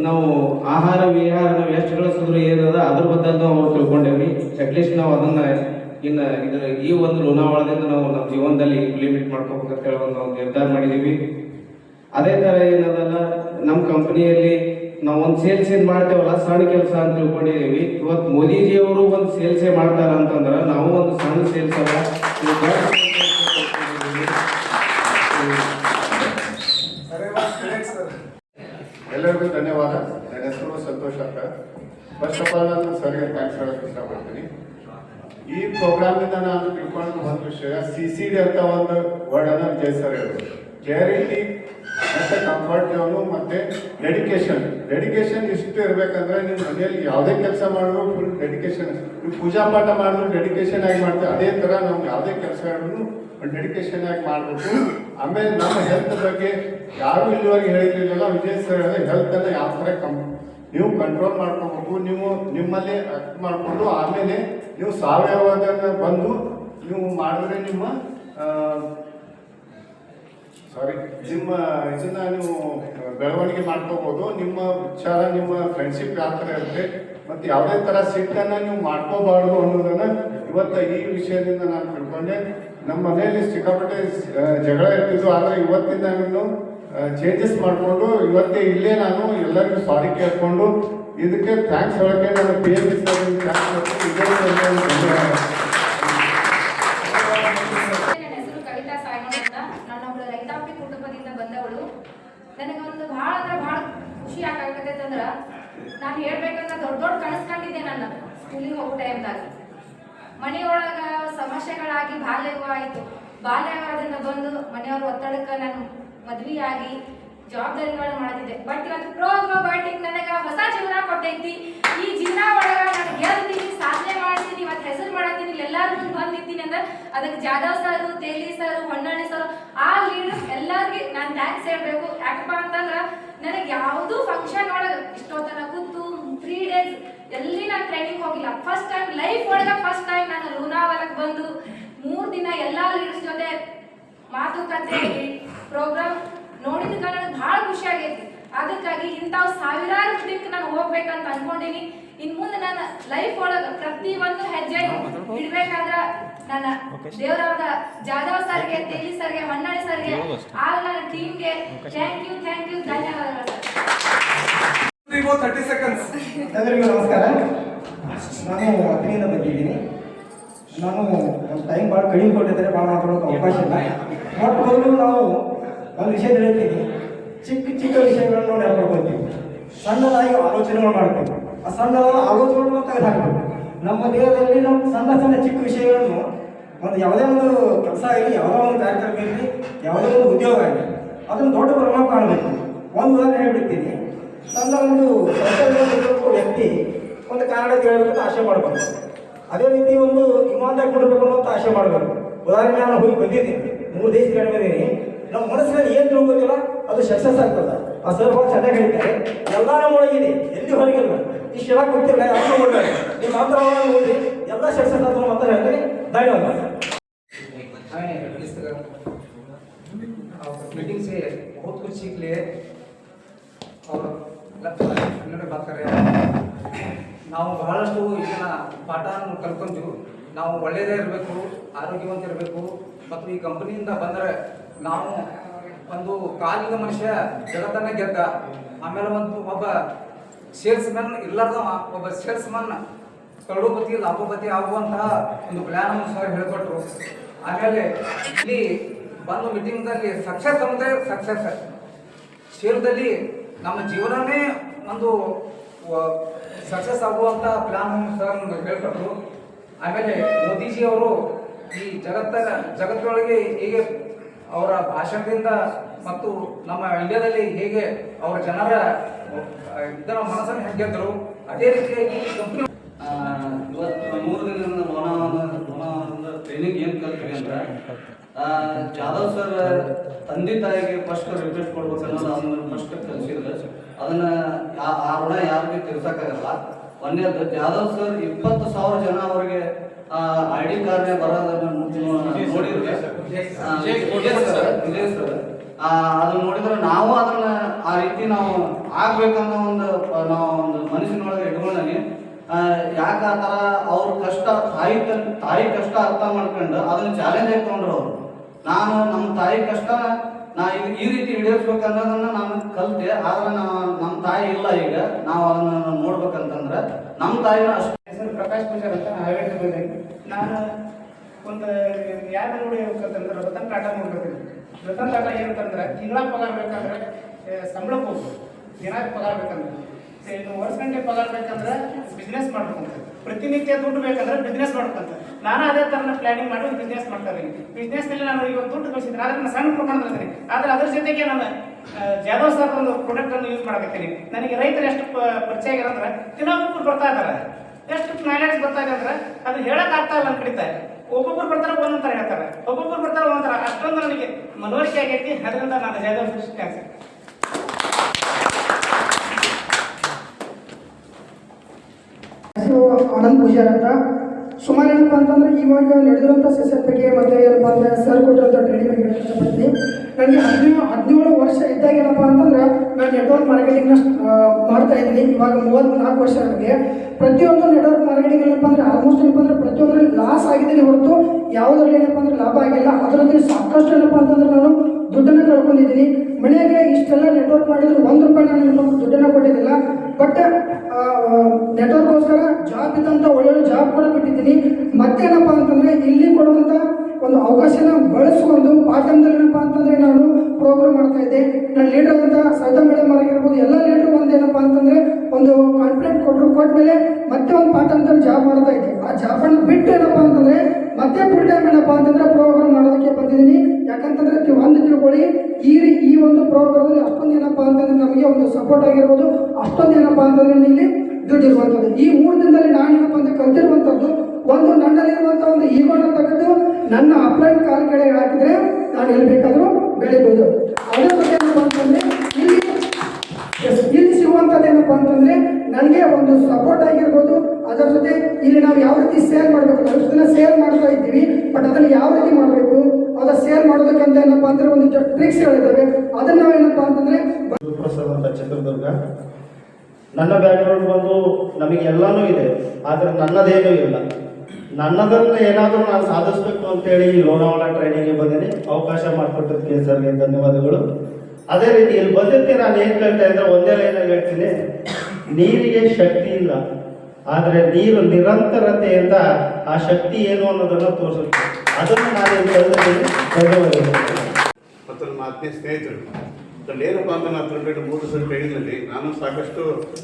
ನಾವು ಆಹಾರ, ವಿಹಾರ ನಾವು ಎಷ್ಟು ಗಳಿಸಿದ್ರು ಏನದ ಅದ್ರ ಬದಲು ನಾವು ತಿಳ್ಕೊಂಡೇವಿ. ಅಟ್ಲೀಸ್ಟ್ ನಾವು ಅದನ್ನ ಇನ್ನ ಇದರ ಈ ಒಂದು ಲೋನಾವಳದಿಂದ ನಾವು ನಮ್ಮ ಜೀವನದಲ್ಲಿ ಲಿಮಿಟ್ ಮಾಡ್ಕೋಬೇಕಂತ ಹೇಳಿ ಒಂದು ನಾವು ನಿರ್ಧಾರ ಮಾಡಿದೀವಿ. ಅದೇ ತರ ಏನದಲ್ಲ, ನಮ್ಮ ಕಂಪನಿಯಲ್ಲಿ ನಾವು ಒಂದು ಸೇಲ್ಸ್ ಏನ್ ಮಾಡ್ತೇವಲ್ಲ, ಸಣ್ಣ ಕೆಲಸ ಅಂತ ತಿಳ್ಕೊಂಡಿದ್ದೀವಿ ಇವತ್ತು ಮೋದಿಜಿ ಅವರು ಒಂದು ಸೇಲ್ಸೇ ಮಾಡ್ತಾರ ಅಂತಂದ್ರೆ ನಾವು ಒಂದು ಸಣ್ಣ ಸೇಲ್ಸ್ ಅಲ್ಲ. ಎಲ್ಲರಿಗೂ ಧನ್ಯವಾದ. ನನ್ನ ಹೆಸರು ಸಂತೋಷ್ ಅಂತ. ಫಸ್ಟ್ ಆಫ್ ಆಲ್ ನಾನು ಸರ್ಗೆ ಥ್ಯಾಂಕ್ಸ್ ಹೇಳಕ್ಕೆ ಇಷ್ಟಪಡ್ತೀನಿ. ಈ ಪ್ರೋಗ್ರಾಮಿಂದ ನಾನು ತಿಳ್ಕೊಂಡು ಒಂದು ವಿಷಯ ಸಿ ಸಿ ಡಿ ಅಂತ ಒಂದು ವರ್ಡ್ ಅನ್ನ ಜಯ ಸರ್ ಹೇಳಿದ್ರು. ಕ್ಲಾರಿಟಿ ಮತ್ತೆ ಕಂಫರ್ಟ್ ಜೋನು ಮತ್ತೆ ಡೆಡಿಕೇಶನ್ ಡೆಡಿಕೇಶನ್ ಇಷ್ಟು ಇರಬೇಕಂದ್ರೆ ನಿಮ್ಮ ಮನೆಯಲ್ಲಿ ಯಾವುದೇ ಕೆಲಸ ಮಾಡಿದ್ರು ಫುಲ್ ಡೆಡಿಕೇಶನ್ ನೀವು ಪೂಜಾ ಪಾಠ ಮಾಡಿದ್ರು ಡೆಡಿಕೇಶನ್ ಆಗಿ ಮಾಡ್ತೀವಿ. ಅದೇ ಥರ ನಾವು ಯಾವುದೇ ಕೆಲಸ ಮಾಡಿದ್ರು ಡೆಡಿಕೇಶನ್ ಆಗಿ ಮಾಡಬೇಕು ಆಮೇಲೆ ನಮ್ಮ ಹೆಲ್ತ್ ಬಗ್ಗೆ ಯಾರು ಇಲ್ಲಿವರೆಗೆ ಹೇಳಿರಲಿಲ್ಲ. ವಿಜಯ್ ಸರ್ ಹೇಳಿದ್ರೆ ಹೆಲ್ತ್ ಅನ್ನ ಯಾವ ಥರ ಕಂ ನೀವು ಕಂಟ್ರೋಲ್ ಮಾಡ್ಕೋಬೇಕು, ನೀವು ನಿಮ್ಮಲ್ಲಿ ಅಕ್ಟ್ ಮಾಡಿಕೊಂಡು ಆಮೇಲೆ ನೀವು ಸಾವಯವದಾಗ ಬಂದು ನೀವು ಮಾಡಿದ್ರೆ ನಿಮ್ಮ ಸಾರಿ ನಿಮ್ಮ ಇದನ್ನ ನೀವು ಬೆಳವಣಿಗೆ ಮಾಡ್ಕೋಬೋದು. ನಿಮ್ಮ ವಿಚಾರ, ನಿಮ್ಮ ಫ್ರೆಂಡ್ಶಿಪ್ ಯಾವ ಥರ ಇರುತ್ತೆ ಮತ್ತೆ ಯಾವುದೇ ಥರ ಸಿಟ್ಟನ್ನ ನೀವು ಮಾಡ್ಕೋಬಾರ್ದು ಅನ್ನೋದನ್ನ ಇವತ್ತ ಈ ವಿಷಯದಿಂದ ನಾನು ತಿಳ್ಕೊಂಡೆ. ನಮ್ಮ ಮನೆಯಲ್ಲಿ ಸಿಕ್ಕಾಪಟ್ಟೆ ಜಗಳ ಇರ್ತಿದ್ವು, ಆದರೆ ಇವತ್ತಿಂದ ನಾನು ಚೇಂಜಸ್ ಮಾಡಿಕೊಂಡು ಇವತ್ತೇ ಇಲ್ಲೇ ನಾನು ಎಲ್ಲರಿಗೂ ಸಾರಿ ಕೇಳ್ಕೊಂಡು ಇದಕ್ಕೆ ಥ್ಯಾಂಕ್ಸ್ ಹೇಳಕ್ಕೆ ನಾನು ಪಿ ಎಂ ಥ್ಯಾಂಕ್ಸ್ ಇದೇ ಒಂದು ನನ್ನ ಹೆಸರು ಕವಿತಾ ಸಾಯ್ನೋಡ್ ಅಂತ. ನಾನೊಬ್ಳು ರೈತಾಪಿ ಕುಟುಂಬದಿಂದ ಬಂದವಳು. ನನಗೆ ಒಂದು ಭಾಳ ಅಂದ್ರೆ ಭಾಳ ಖುಷಿ ಯಾಕಾಗತೈತೆ ಅಂದ್ರೆ ನಾನು ಹೇಳ್ಬೇಕಂತ ದೊಡ್ಡ ದೊಡ್ಡ ಕನಸ್ಕೊಂಡಿದ್ದೆ ನಾನು ಸ್ಕೂಲಿಗೆ ಹೋಗೋ ಟೈಮ್ದಾಗ. ಮನೆಯೊಳಗ ಸಮಸ್ಯೆಗಳಾಗಿ ಬಾಲ್ಯ ಆಯಿತು ಬಾಲ್ಯ ಆಗೋದ್ರಿಂದ ಬಂದು ಮನೆಯವ್ರ ಒತ್ತಡಕ್ಕೆ ನಾನು ಮದ್ವೆ ಆಗಿ ಜವಾಬ್ದಾರಿಗಳನ್ನ ಮಾಡ್ತಿದ್ದೆ. ಬಟ್ ಇವತ್ತು ಪ್ರೋ ಬಯೋಟಿಕ್ ನನಗೆ ಹೊಸ ಜೀವನ ಕೊಟ್ಟೈತಿ ಈ ಜೀವನ ಒಳಗ ನಾನು ಗೆಲ್ತೀನಿ ಸಾಧನೆ ಮಾಡ್ತೀನಿ ಇವತ್ತು ಹೆಸರು ಮಾಡತ್ತೀನಿ ಎಲ್ಲಾರು ಮುಂದೆ ಬಂದು ನಿಂತೀನಿ ಅಂದ್ರೆ ಅದಕ್ಕೆ Jadhav sir Teli sir Honnani sir ಆ ಲೀಡರ್ಸ್ ಎಲ್ಲರಿಗೆ ನಾನು ಥ್ಯಾಂಕ್ಸ್ ಹೇಳ್ಬೇಕು. ಯಾಕಪ್ಪ ಅಂತಂದ್ರೆ ನನಗೆ ಯಾವುದೂ ಫಂಕ್ಷನ್ ಒಳಗೆ ಇಷ್ಟೊತ್ತನ ಕೂತು ತ್ರೀ ಡೇಸ್ ಎಲ್ಲಿ ನಾನು ಟ್ರೈನಿಂಗ್ ಹೋಗಿಲ್ಲ. ಫಸ್ಟ್ ಟೈಮ್ ಲೈಫ್ ಒಳಗೆ ಫಸ್ಟ್ ಟೈಮ್ ನಾನು ಲೂನಾವಾಲಕ್ಕೆ ಬಂದು ಮೂರು ದಿನ ಎಲ್ಲ ಲೀಡರ್ಸ್ ಜೊತೆ ಮಾತುಕತೆ ಪ್ರೋಗ್ರಾಮ್ ನೋಡಿದ ನನಗೆ ಭಾಳ ಖುಷಿ ಆಗೈತಿ. ಅದಕ್ಕಾಗಿ ಇಂಥವು ಸಾವಿರಾರು ಮೀಟಿಂಗ್ ನಾನು ಹೋಗ್ಬೇಕಂತ ಅನ್ಕೊಂಡಿನಿ. ಇನ್ ಮುಂದೆ ನನ್ನ ಲೈಫ್ ಒಳಗೆ ಪ್ರತಿ ಒಂದು ಹೆಜ್ಜೆ ಇಡ್ಬೇಕಾದ್ರ ನನ್ನ ದೇವರಾದ ಜಾಧವ್ ಸರ್ಗೆ ತೇಲಿ ಸರ್ಗೆ ಹೊನ್ನಾಳಿ ಸರ್ಗೆ ಆಲ್ ನನ್ನ ಟೀಮ್ಗೆ ಥ್ಯಾಂಕ್ ಯು ಥ್ಯಾಂಕ್ ಯು ಧನ್ಯವಾದಗಳು ಸರ್. ತರ್ಟಿ ಸೆಕೆಂಡ್ಸ್ ಎಲ್ಲರಿಗೂ ನಮಸ್ಕಾರ. ನಾನು ಅಗ್ನಿಯಿಂದ ಬಂದಿದ್ದೀನಿ ನಾನು ಟೈಮ್ ಭಾಳ ಕಡಿಮೆ ಕೊಟ್ಟಿದ್ದಾರೆ ಭಾಳ ಮಾತಾಡೋಕೆ ಅವಕಾಶ ಇಲ್ಲ. ಬಟ್ ಮೊದಲು ನಾವು ಒಂದು ವಿಷಯ ಹೇಳ್ತೀನಿ ಚಿಕ್ಕ ಚಿಕ್ಕ ವಿಷಯಗಳನ್ನು ನೋಡಿ ಹೇಳ್ಕೊಳ್ತೀವಿ ಸಣ್ಣದಾಗಿ ಆಲೋಚನೆಗಳು ಮಾಡ್ತೀವಿ ಆ ಸಣ್ಣದಾದ ಆಲೋಚನೆಗಳನ್ನು ತೆಗೆದುಹಾಕ್ಬೇಕು ನಮ್ಮ ದೇಹದಲ್ಲಿ ನಮ್ಮ ಸಣ್ಣ ಸಣ್ಣ ಚಿಕ್ಕ ವಿಷಯಗಳನ್ನು ಒಂದು ಯಾವುದೇ ಒಂದು ಕೆಲಸ ಆಗಲಿ, ಯಾವುದೋ ಒಂದು ಕಾರ್ಯಕ್ರಮ ಇರಲಿ, ಯಾವುದೇ ಒಂದು ಉದ್ಯೋಗ ಆಗಲಿ, ಅದನ್ನು ದೊಡ್ಡ ಪರಿಣಾಮ ಕಾಣಬೇಕು. ಒಂದು ಉದಾಹರಣೆ ಹೇಳ್ಬಿಡ್ತೀನಿ. ಸಣ್ಣ ಒಂದು ವ್ಯಕ್ತಿ ಒಂದು ಕಾರಣ ಕೇಳಬೇಕಂತ ಆಶೆ ಮಾಡಬೇಕು ಅದೇ ರೀತಿ ಒಂದು ಇಮಾನ್ದಾರಿ ಕೊಡಬೇಕು ಅಂತ ಆಸೆ ಮಾಡಬೇಕು ಉದಾಹರಣೆ ನಾನು ಹೋಗಿ ಬಂದಿದ್ದೀನಿ ಮೂರು ದೇಶ ಕಡೆ ಬಂದೀನಿ ನಮ್ಮ ಮನಸ್ಸಿನಲ್ಲಿ ಏನು ತಿಳ್ಕೊತಿಲ್ಲ ಅದು ಸಕ್ಸಸ್ ಆಗ್ತದ ಆ ಸರ್ ಭಾಳ ಚೆನ್ನಾಗಿ ಹೇಳ್ತಾರೆ ಎಲ್ಲ ನಮ್ಮೊಳಗಿದೆ ಎಲ್ಲಿ ಹೊರಗಿಲ್ಲ ಇಷ್ಟೆಲ್ಲ ಗೊತ್ತಿಲ್ಲ ಯಾರು ನೋಡ್ಬೇಕು ನಿಮ್ಮ ಮಾತ್ರ ನೋಡಿ ಎಲ್ಲ ಸಕ್ಸಸ್ ಆದ ಮಾತ್ರ ಹೇಳ್ತೀನಿ ಧನ್ಯವಾದ मीटिंग से बहुत कुछ सीख लिए और ಕನ್ನಡ ಬರ್ತಾರೆ ನಾವು ಬಹಳಷ್ಟು ಇದನ್ನ ಪಾಠವನ್ನು ಕಲ್ತ್ಕೊಂಡು ನಾವು ಒಳ್ಳೆಯದೇ ಇರಬೇಕು, ಆರೋಗ್ಯವಂತ ಇರಬೇಕು. ಮತ್ತು ಈ ಕಂಪನಿಯಿಂದ ಬಂದರೆ ನಾವು ಒಂದು ಕಾಲಿನ ಮನುಷ್ಯ, ಜಗತ್ತನ್ನ ಗೆದ್ದ, ಆಮೇಲೆ ಒಂದು ಒಬ್ಬ ಸೇಲ್ಸ್ ಮ್ಯಾನ್ ಇಲ್ಲದ ಒಬ್ಬ ಸೇಲ್ಸ್ ಮನ್ ಕರೋಡಪತಿ, ಲಾಭಪತಿ ಆಗುವಂತಹ ಒಂದು ಪ್ಲಾನ್ ಸರ್ ಹೇಳಿಕೊಟ್ರು. ಆಮೇಲೆ ಇಲ್ಲಿ ಬಂದು ಮೀಟಿಂಗ್ದಲ್ಲಿ ಸಕ್ಸಸ್ ಅಂದರೆ ಸಕ್ಸಸ್ ಸೇಲ್ದಲ್ಲಿ ನಮ್ಮ ಜೀವನವೇ ಒಂದು ಸಕ್ಸಸ್ ಆಗುವಂಥ ಪ್ಲಾನ್ ಸರ್ ಹೇಳ್ಕೊಟ್ರು. ಆಮೇಲೆ ಮೋದಿಜಿ ಅವರು ಈ ಜಗತ್ತ ಜಗತ್ತೊಳಗೆ ಹೇಗೆ ಅವರ ಭಾಷಣದಿಂದ ಮತ್ತು ನಮ್ಮ ಇಂಡಿಯಾದಲ್ಲಿ ಹೇಗೆ ಅವರ ಜನರ ಇದರ ಮನಸ್ಸನ್ನು ಹೇಗೆ ಅದೇ ರೀತಿಯಾಗಿ ಕಂಪ್ನಿ ಇವತ್ತು ಮೂರು ದಿನದಿಂದ ಮೌನ ಮೌನ ಟ್ರೈನಿಂಗ್ ಏನು ಕಲ್ತೀವಿ ಅಂದ್ರೆ ಜಾಧವ್ ಸರ್ ತಂದೆ ತಾಯಿಗೆ ಫಸ್ಟ್ ರಿಕ್ವೆಸ್ಟ್ ಕೊಡ್ಬೇಕನ್ನೋದು ಅದನ್ನ ಫಸ್ಟ್ ಕಲಿಸಿದ್ರೆ. ಅದನ್ನ ಆ- ಋಣ ಯಾರಿಗೂ ತೀರ್ಸಕ್ಕಾಗಲ್ಲ. ಒಂದೇದು ಜಾಧವ್ ಸರ್ ಇಪ್ಪತ್ತು ಸಾವಿರ ಜನ ಅವರಿಗೆ ಐ ಡಿ ಕಾರ್ಡ್ ಬರೋದನ್ನ ನೋಡಿದ್ರೆ ಇದೆ ಸರ್, ಅದನ್ನ ನೋಡಿದ್ರೆ ನಾವು ಅದನ್ನ ಆ ರೀತಿ ನಾವು ಆಗ್ಬೇಕನ್ನೋ ಒಂದು ನಾವು ಒಂದು ಮನಸ್ಸಿನೊಳಗೆ ಇಟ್ಕೊಂಡಾಗ ಯಾಕ ಆ ಥರ ಅವ್ರ ಕಷ್ಟ ತಾಯಿ ತಾಯಿ ಕಷ್ಟ ಅರ್ಥ ಮಾಡ್ಕೊಂಡು ಅದನ್ನ ಚಾಲೆಂಜ್ ಆಗಿ ತಗೊಂಡ್ರು ಅವರು. ನಾನು ನಮ್ಮ ತಾಯಿ ಕಷ್ಟ ನಾ ಈ ರೀತಿ ಈಡೇರಿಸ್ಬೇಕನ್ನೋದನ್ನ ನಾನು ಕಲ್ತೆ, ಆದ್ರೆ ನಾ ನಮ್ಮ ತಾಯಿ ಇಲ್ಲ ಈಗ. ನಾವು ಅದನ್ನ ನೋಡ್ಬೇಕಂತಂದ್ರೆ ನಮ್ಮ ತಾಯಿನ ಅಷ್ಟು ಹೆಸರು ಪ್ರಕಾಶ್ ಪೂಜಾರ್ ಅಂತ ನಾನು ಒಂದು ಯಾರು ನೋಡಿ ಹೋಗ್ಬೇಕಂತಂದ್ರೆ ರತನ್ ಟಾಟಾ ನೋಡ್ಬೇಕು ರತನ್ ಟಾಟಾ ಏನಂತಂದ್ರೆ ತಿಂಗಳ ಪಗಾರ ಬೇಕಂದ್ರೆ ಸಂಬಳಕ್ಕೆ ಹೋಗ್ಬೇಕು ದಿನ ಪಗಾರ ಬೇಕಂದ್ರೆ. ವರ್ಷ ಗಂಟೆ ಪಗಾರ ಬೇಕಂದ್ರೆ ಬಿಸ್ನೆಸ್ ಮಾಡ್ಬೇಕಂತ. ಪ್ರತಿನಿತ್ಯ ದುಡ್ಡು ಬೇಕಂದ್ರೆ ಬಿಸ್ನೆಸ್ ಮಾಡ್ಕೊಂತ ನಾನು ಅದೇ ಥರನ ಪ್ಲಾನಿಂಗ್ ಮಾಡಿ ಬಿಸ್ನೆಸ್ ಮಾಡ್ತಾ ಇದ್ದೀನಿ. ಬಿಸ್ನೆಸ್ನಲ್ಲಿ ನಾನು ಒಂದು ದುಡ್ಡು ಗಳಿಸಿದ್ರೆ ಆದ್ರೆ ಸಣ್ಣ ಪ್ರಮಾಣದಲ್ಲಿ ಆದ್ರೆ ಅದ್ರ ಜೊತೆಗೆ ನಾನು ಜಾಧವ್ ಸರ್ ಒಂದು ಪ್ರಾಡಕ್ಟ್ ಅನ್ನು ಯೂಸ್ ಮಾಡಕತ್ತೀನಿ ನನಗೆ ರೈತರು ಎಷ್ಟು ಪರಿಚಯ ಆಗ್ಯಾರ ಅಂದ್ರೆ ದಿನೊಬ್ಬರು ಬರ್ತಾ ಇದ್ದಾರೆ. ಎಷ್ಟು ನಾಲೆಡ್ಜ್ ಬರ್ತಾ ಇದೆ ಅಂದ್ರೆ ಅದು ಹೇಳಕ್ ಆಗ್ತಾ ಇಲ್ಲ ಕಡಿತ ಒಬ್ಬೊಬ್ರು ಬರ್ತಾರೆ ಒಂದೊಂಥರ ಹೇಳ್ತಾರೆ. ಒಬ್ಬೊಬ್ರು ಬರ್ತಾರೆ ಒಂದೊಂಥರ ಅಷ್ಟೊಂದು ನನಗೆ ಮನವರಿಕೆ ಆಗೈತಿ. ಅದರಿಂದ ನಾನು ಜಾಧವ್ ಥ್ಯಾಂಕ್ಸ್ ಹೆಸರು ಆನಂದ್ ಪೂಜಾರ್ ಅಂತ. ಸುಮಾರು ಏನಪ್ಪ ಅಂತಂದ್ರೆ ಇವಾಗ ನಡೆದಿರುವಂಥ ಸೆಸರ್ ಬಗ್ಗೆ ಮತ್ತೆ ಏನಪ್ಪ ಅಂದ್ರೆ ಸರ್ ಕೊಟ್ಟಿರೋಂಥ ಟ್ರೈನಿಂಗ್ ಬಗ್ಗೆ ನನಗೆ ಹದಿನೇಳು ಹದಿನೇಳು ವರ್ಷ ಇದ್ದಾಗ ಏನಪ್ಪ ಅಂತಂದ್ರೆ ನಾನು ನೆಟ್ವರ್ಕ್ ಮಾರ್ಕೆಟಿಂಗ್ನ ಮಾಡ್ತಾ ಇದ್ದೀನಿ. ಇವಾಗ ಮೂವತ್ತ್ ನಾಲ್ಕು ವರ್ಷ ನನಗೆ ಪ್ರತಿಯೊಂದು ನೆಟ್ವರ್ಕ್ ಮಾರ್ಕೆಟಿಂಗ್ ಏನಪ್ಪ ಅಂದ್ರೆ ಆಲ್ಮೋಸ್ಟ್ ಏನಪ್ಪ ಅಂದ್ರೆ ಪ್ರತಿಯೊಂದರಲ್ಲಿ ಲಾಸ್ ಆಗಿದ್ದೀನಿ ಹೊರತು ಯಾವುದರಲ್ಲಿ ಏನಪ್ಪ ಅಂದ್ರೆ ಲಾಭ ಆಗಿಲ್ಲ. ಅದರಲ್ಲಿ ಸಾಕಷ್ಟು ಏನಪ್ಪ ಅಂತಂದ್ರೆ ನಾನು ದುಡ್ಡನ್ನು ಕಳ್ಕೊಂಡಿದ್ದೀನಿ. ಮನೆಗೆ ಇಷ್ಟೆಲ್ಲ ನೆಟ್ವರ್ಕ್ ಮಾಡಿದ್ರೆ ಒಂದು ರೂಪಾಯಿ ನಾನು ದುಡ್ಡನ್ನು ಕೊಟ್ಟಿದ್ದಿಲ್ಲ. ಬಟ್ ನೆಟ್ವರ್ಕ್ಗೋಸ್ಕರ ಜಾಬ್ ಇದ್ದಂಥ ಒಳ್ಳೊಳ್ಳೆ ಜಾಬ್ ಕೂಡ ಬಿಟ್ಟಿದ್ದೀನಿ ಮತ್ತೇನಪ್ಪ ಅಂತಂದರೆ ಇಲ್ಲಿ ಕೊಡುವಂಥ ಒಂದು ಅವಕಾಶನ ಬಳಸ್ಕೊಂಡು ಪಾಠದಲ್ಲಿ ಮಾಡ್ತಾ ಇದೆ. ನಾನು ಲೀಡರ್ ಅಂತ ಸವಿತಾ ಮೇಡಮ್ ಆಗಿರ್ಬೋದು ಎಲ್ಲ ಲೀಡರ್ ಒಂದೇನಪ್ಪ ಅಂತಂದರೆ ಒಂದು ಕಾನ್ಫಿಡೆಂಟ್ ಕೊಟ್ಟರು ಕೊಟ್ಟ ಮೇಲೆ ಮತ್ತೆ ಒಂದು ಪಾಠ ಅಂತ ಜಾಬ್ ಮಾಡ್ತಾ ಇದ್ದೆ ಆ ಜಾಬನ್ನು ಬಿಟ್ಟು ಏನಪ್ಪ ಅಂತಂದರೆ ಮತ್ತೆ ಫುಲ್ ಟೈಮ್ ಏನಪ್ಪ ಅಂತಂದರೆ ಪ್ರೋಗ್ರಾಮ್ ಮಾಡೋದಕ್ಕೆ ಬಂದಿದ್ದೀನಿ. ಯಾಕಂತಂದ್ರೆ ಒಂದು ತಿಳ್ಕೊಳ್ಳಿ, ಈ ಈ ಒಂದು ಪ್ರೋಗ್ರಾಮಲ್ಲಿ ಅಷ್ಟೊಂದು ಏನಪ್ಪ ಅಂತಂದರೆ ನಮಗೆ ಒಂದು ಸಪೋರ್ಟ್ ಆಗಿರ್ಬೋದು. ಅಷ್ಟೊಂದು ಏನಪ್ಪ ಅಂತಂದರೆ ಇಲ್ಲಿ ದುಡ್ಡಿರುವಂಥದ್ದು ಈ ಮೂರು ದಿನದಲ್ಲಿ ನಾನು ಏನಪ್ಪ ಅಂತ ಕಲ್ತಿರುವಂಥದ್ದು ಒಂದು ನನ್ನಲ್ಲಿರುವಂಥ ಒಂದು ಈಗೋನ ತೆಗೆದು ನನ್ನ ಅಪ್ಲೈನ್ ಕಾಲ್ ಕಡೆ ಹಾಕಿದ್ರೆ ನಾನು ಎಲ್ಲಿ ಬೇಕಾದರೂ ಬೆಳಿಬೋದು. ಬಗ್ಗೆ ಏನಪ್ಪ ಅಂತಂದರೆ ಇಲ್ಲಿ ಇಲ್ಲಿ ಸಿಗುವಂಥದ್ದು ಏನಪ್ಪ ಅಂತಂದರೆ ನನಗೆ ಒಂದು ಸಪೋರ್ಟ್ ಆಗಿರ್ಬೋದು. ಅದರ ಜೊತೆ ಇಲ್ಲಿ ನಾವು ಯಾವ ರೀತಿ ಸೇಲ್ ಮಾಡಬೇಕು ಅದನ್ನ ದಿನ ಸೇಲ್ ಮಾಡ್ತಾ ಇದ್ದೀವಿ ಬಟ್ ಅದನ್ನು ಯಾವ ರೀತಿ ಮಾಡಬೇಕು, ಅದು ಸೇಲ್ ಮಾಡೋದಕ್ಕಂತ ಏನಪ್ಪ ಅಂದರೆ ಒಂದು ಟ್ರಿಕ್ಸ್ಗಳಿದ್ದಾವೆ ಅದನ್ನು ನಾವೇನಪ್ಪ ಅಂತಂದರೆ ಅಂತ ಚಿತ್ರದುರ್ಗ. ನನ್ನ ಬ್ಯಾಕ್ಗ್ರೌಂಡ್ ಬಂದು ನಮಗೆ ಎಲ್ಲನೂ ಇದೆ, ಆದರೆ ನನ್ನದೇನೂ ಇಲ್ಲ. ನನ್ನದನ್ನು ಏನಾದರೂ ನಾನು ಸಾಧಿಸಬೇಕು ಅಂತೇಳಿ ಈ ಲೋನಾವಾಲ ಟ್ರೈನಿಂಗ್ಗೆ ಬಂದಿನಿ. ಅವಕಾಶ ಮಾಡಿಕೊಟ್ಟಿರ್ತೀನಿ ಸರ್ಗೆ ಧನ್ಯವಾದಗಳು. ಅದೇ ರೀತಿ ಇಲ್ಲಿ ಬಂದಿದ್ದಕ್ಕೆ ನಾನು ಏನು ಕೇಳ್ತಾ ಇದ್ರೆ ಒಂದೇ ಲೈನ್ ಹೇಳ್ತೀನಿ. ನೀರಿಗೆ ಶಕ್ತಿ ಇಲ್ಲ. ಆದರೆ ನೀರು ನಿರಂತರತೆಯಿಂದ ಆ ಶಕ್ತಿ ಏನು ಅನ್ನೋದನ್ನು ತೋರಿಸುತ್ತೆ. ಅದನ್ನು ನಾನು ಧನ್ಯವಾದಗಳು. ಸ್ನೇಹಿತರು. ಏನಪ್ಪ ಅಂದ್ರೆ ನಾನು ತಂದ್ಬಿಟ್ಟು ಮೂರು ಸಲ ಟ್ರೈನಿಂಗಲ್ಲಿ ನಾನು ಸಾಕಷ್ಟು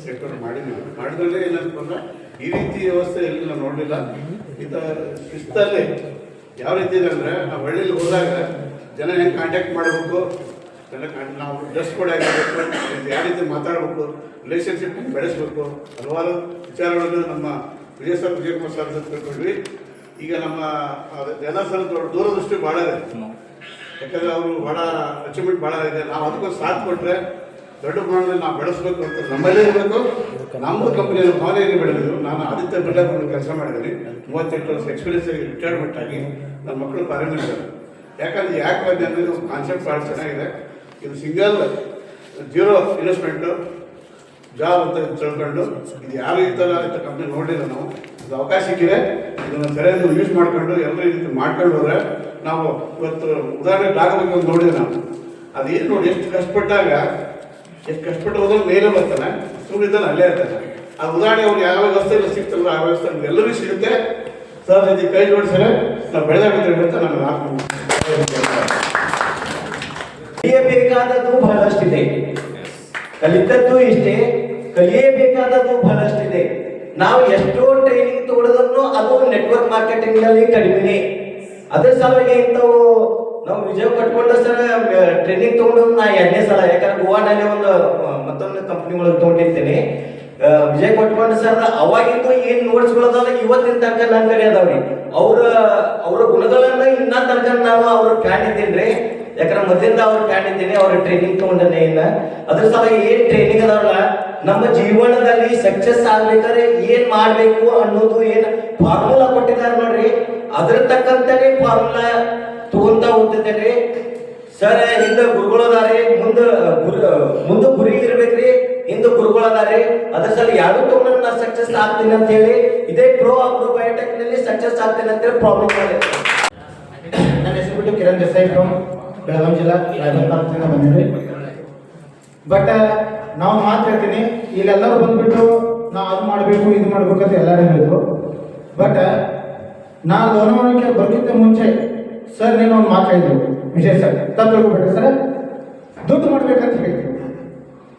ರೆಕಾರ್ಡ್ ಮಾಡಿದ್ದೀನಿ. ಮಾಡಿದ್ರಲ್ಲೇ ಅಂದ್ರೆ, ಈ ರೀತಿ ವ್ಯವಸ್ಥೆ ಎಲ್ಲಿ ನಾನು ನೋಡಲಿಲ್ಲ. ಇಂಥ ಶಿಸ್ತಲ್ಲಿ ಯಾವ ರೀತಿ ಇದೆ ಅಂದರೆ ನಾವು ಹಳ್ಳಿಲಿ ಹೋದಾಗ ಜನ ಹೆಂಗೆ ಕಾಂಟ್ಯಾಕ್ಟ್ ಮಾಡಬೇಕು ಜನ ನಾವು ಡ್ರೆಸ್ ಕೋಡ್ ಆಗಿರಬೇಕು ಯಾವ ರೀತಿ ಮಾತಾಡಬೇಕು ರಿಲೇಷನ್ಶಿಪ್ ಬೆಳೆಸಬೇಕು, ಹಲವಾರು ವಿಚಾರಗಳನ್ನು ನಮ್ಮ ವಿಜಯ ಸರ್ ವಿಜಯಕುಮಾರ್ ಸರ್ ತಿಳ್ಕೊಂಡ್ವಿ. ಈಗ ನಮ್ಮ ಎಲ್ಲ ಸರ್ ದೂರದೃಷ್ಟಿ ಭಾಳ ಇದೆ. ಯಾಕಂದ್ರೆ ಅವರು ಭಾಳ ಅಚೀವ್ಮೆಂಟ್ ಭಾಳ ಇದೆ. ನಾವು ಅದಕ್ಕೊಂದು ಸಾಥ್ ಕೊಟ್ಟರೆ ದೊಡ್ಡ ಪ್ರಮಾಣದಲ್ಲಿ ನಾವು ಬೆಳೆಸಬೇಕು ಅಂತ ನಮ್ಮಲ್ಲೇ ಇರಬೇಕು. ನಮ್ಮ ಕಂಪ್ನಿಯಲ್ಲಿ ಭಾವನೆಯಲ್ಲಿ ಬೆಳೆದಿದ್ದು. ನಾನು ಆದಿತ್ಯ ಬಿರ್ಲಾ ಕೆಲಸ ಮಾಡಿದ್ದೀನಿ. ಮೂವತ್ತೆಂಟು ವರ್ಷ ಎಕ್ಸ್ಪೀರಿಯನ್ಸ್ ರಿಟೈರ್ಮೆಂಟ್ ಆಗಿ ನನ್ನ ಮಕ್ಕಳು ಪಾರಂಗಮಿದ್ದಾರೆ ಯಾಕಂದ್ರೆ ಯಾಕೆ ಬಂದೆ ಅಂದರೆ ಕಾನ್ಸೆಪ್ಟ್ ಭಾಳ ಚೆನ್ನಾಗಿದೆ. ಇದು ಸಿಂಗಲ್ ಜೀರೋ ಇನ್ವೆಸ್ಟ್ಮೆಂಟು ಜಾಬ್ ಅಂತ ತಿಳ್ಕೊಂಡು. ಇದು ಯಾರು ಈ ಥರ ಕಂಪ್ನಿ ನೋಡಿಲ್ಲ ನಾವು. ಅವಕಾಶ ಸಿಕ್ಕಿದೆ. ಇದನ್ನು ಸರಿಯಾಗಿ ಯೂಸ್ ಮಾಡ್ಕೊಂಡು ಎಲ್ಲರೂ ರೀತಿ ಮಾಡ್ಕೊಂಡು ಹೋದ್ರೆ ನಾವು ಇವತ್ತು ಉದಾಹರಣೆ ಆಗಬೇಕು ಅಂತ ನೋಡಿದೆ ನಾನು. ಅದೇನು ನೋಡಿ, ಎಷ್ಟು ಕಷ್ಟಪಟ್ಟಾಗ, ಎಷ್ಟು ಕಷ್ಟಪಟ್ಟು ಹೋದ್ರೆ ಮೇಲೆ ಬರ್ತಾನೆ ಸುಮ್ಮನಿದ್ದಾನೆ ಅಲ್ಲೇ ಇರ್ತಾನೆ. ಆ ಉದಾಹರಣೆ ಅವ್ರು ಯಾವ ವ್ಯವಸ್ಥೆಯಲ್ಲಿ ಸಿಗ್ತಲ್ಲ, ಆ ವ್ಯವಸ್ಥೆ ಎಲ್ಲರಿಗೂ ಸಿಗುತ್ತೆ. ಸರ್ ಜೊತೆ ಕೈ ಜೋಡಿಸಿದ್ರೆ ನಾವು ಬೆಳೆದಾಗುತ್ತೆ ಅಂತ ನಾನು ಕಲಿಯಬೇಕಾದದ್ದು ಬಹಳಷ್ಟಿದೆ. ಕಲಿತದ್ದು ಇಷ್ಟೇ, ಕಲಿಯಬೇಕಾದದ್ದು ಬಹಳಷ್ಟಿದೆ. ನಾವು ಎಷ್ಟೋ ಟ್ರೈನಿಂಗ್ ತಗೊಳ್ಳೋದನ್ನು ಅದು ನೆಟ್ವರ್ಕ್ ಮಾರ್ಕೆಟಿಂಗ್ನಲ್ಲಿ ಕಡಿಮೆನೆ. ಅದೇ ಸಲುವಾಗಿ ಇಂಥವು ನಾವು ವಿಜಯ ಕಟ್ಕೊಂಡ ಸರ್ ಟ್ರೈನಿಂಗ್ ತಗೊಂಡು ನಾ ಎರಡನೇ ಸಲ, ಯಾಕಂದ್ರೆ ಗೋವಾನಲ್ಲಿ ಒಂದು ಮತ್ತೊಂದು ಕಂಪ್ನಿ ಒಳಗೆ ತಗೊಂಡಿರ್ತೇನೆ. ವಿಜಯ್ ಕೊಟ್ಕೊಂಡ ಸರ್, ಅವಾಗಿಂದು ಏನ್ ನೋಟ್ಸ್ಗಳದಾವ ಇವತ್ತಿನ ತನಕ ನನ್ನ ಕಡೆ ಅದಾವ್ರಿ. ಅವ್ರ ಅವ್ರ ಗುಣಗಳನ್ನ ಇನ್ನ ತನಕ ನಾನು ಅವ್ರ ಇದ್ದೀನಿ ಯಾಕಂದ್ರೆ ಮೊದಲಿಂದ ಅವ್ರ ಕಾಣಿದ್ದೀನಿ ಅವ್ರ ಟ್ರೈನಿಂಗ್ ತಗೊಂಡೇ ಇನ್ನ ಅದ್ರ ಸಲ ಏನ್ ಟ್ರೈನಿಂಗ್ ಅದಾವಲ್ಲ, ನಮ್ಮ ಜೀವನದಲ್ಲಿ ಸಕ್ಸಸ್ ಆಗ್ಬೇಕಾದ್ರೆ ಏನ್ ಮಾಡ್ಬೇಕು ಅನ್ನೋದು ಏನ್ ಫಾರ್ಮುಲಾ ಕೊಟ್ಟಿದ್ದಾರೆ ನೋಡ್ರಿ. ಅದ್ರ ತಕ್ಕಂತಾನೆ ಫಾರ್ಮುಲಾ ತಗೊಂತ ಹೋಗ್ತಿದ್ದೇನೆ. ಸರ್ ಹಿಂದ ಗುರುಗಳು ಅದಾರೆ, ಮುಂದ ಮುಂದ ಗುರಿ ಇರ್ಬೇಕ್ರಿ, ಹಿಂದ ಗುರುಗಳು ಅದಾರೆ. ಸಲ ಯಾರು ತಗೊಂಡು ನಾ ಸಕ್ಸಸ್ ಆಗ್ತೀನಿ ಅಂತ ಹೇಳಿ, ಇದೇ ಪ್ರೋ ಆಗ್ರೋ ಬಯೋಟೆಕ್ನಲ್ಲಿ ಸಕ್ಸಸ್ ಆಗ್ತೀನಿ ಅಂತ ಹೇಳಿ ಪ್ರಾಬ್ಲಮ್ ನನ್ನ ಹೆಸರು ಬಿಟ್ಟು ಕಿರಣ್ ದೇಸಾಯಿ ಫ್ರಮ್ ಬೆಳಗಾವಿ ಜಿಲ್ಲಾ ರಾಯಬಾಗ ತಾಲೂಕಿನಿಂದ ಬಂದಿದ್ರಿ ಬಟ್ ನಾವು ಮಾತು ಹೇಳ್ತೀನಿ. ಇಲ್ಲೆಲ್ಲರೂ ಬಂದ್ಬಿಟ್ಟು ನಾವು ಅದು ಮಾಡಬೇಕು, ಇದು ಮಾಡಬೇಕು ಅಂತ ಎಲ್ಲರೂ ಹೇಳಿದ್ರು. ಬಟ್ ನಾ ಲೋನಾವಳಕ್ಕೆ ಬರೋಕ್ಕಿಂತ ಮುಂಚೆ ಸರ್ ನೀನು ಒಂದು ಮಾತು ಹೇಳಿದ್ರು. ವಿಜಯ್ ಸರ್ ತಪ್ಪು ಸರ್. ದುಡ್ಡು ಮಾಡ್ಬೇಕಂತ ಹೇಳಿದ್ರು.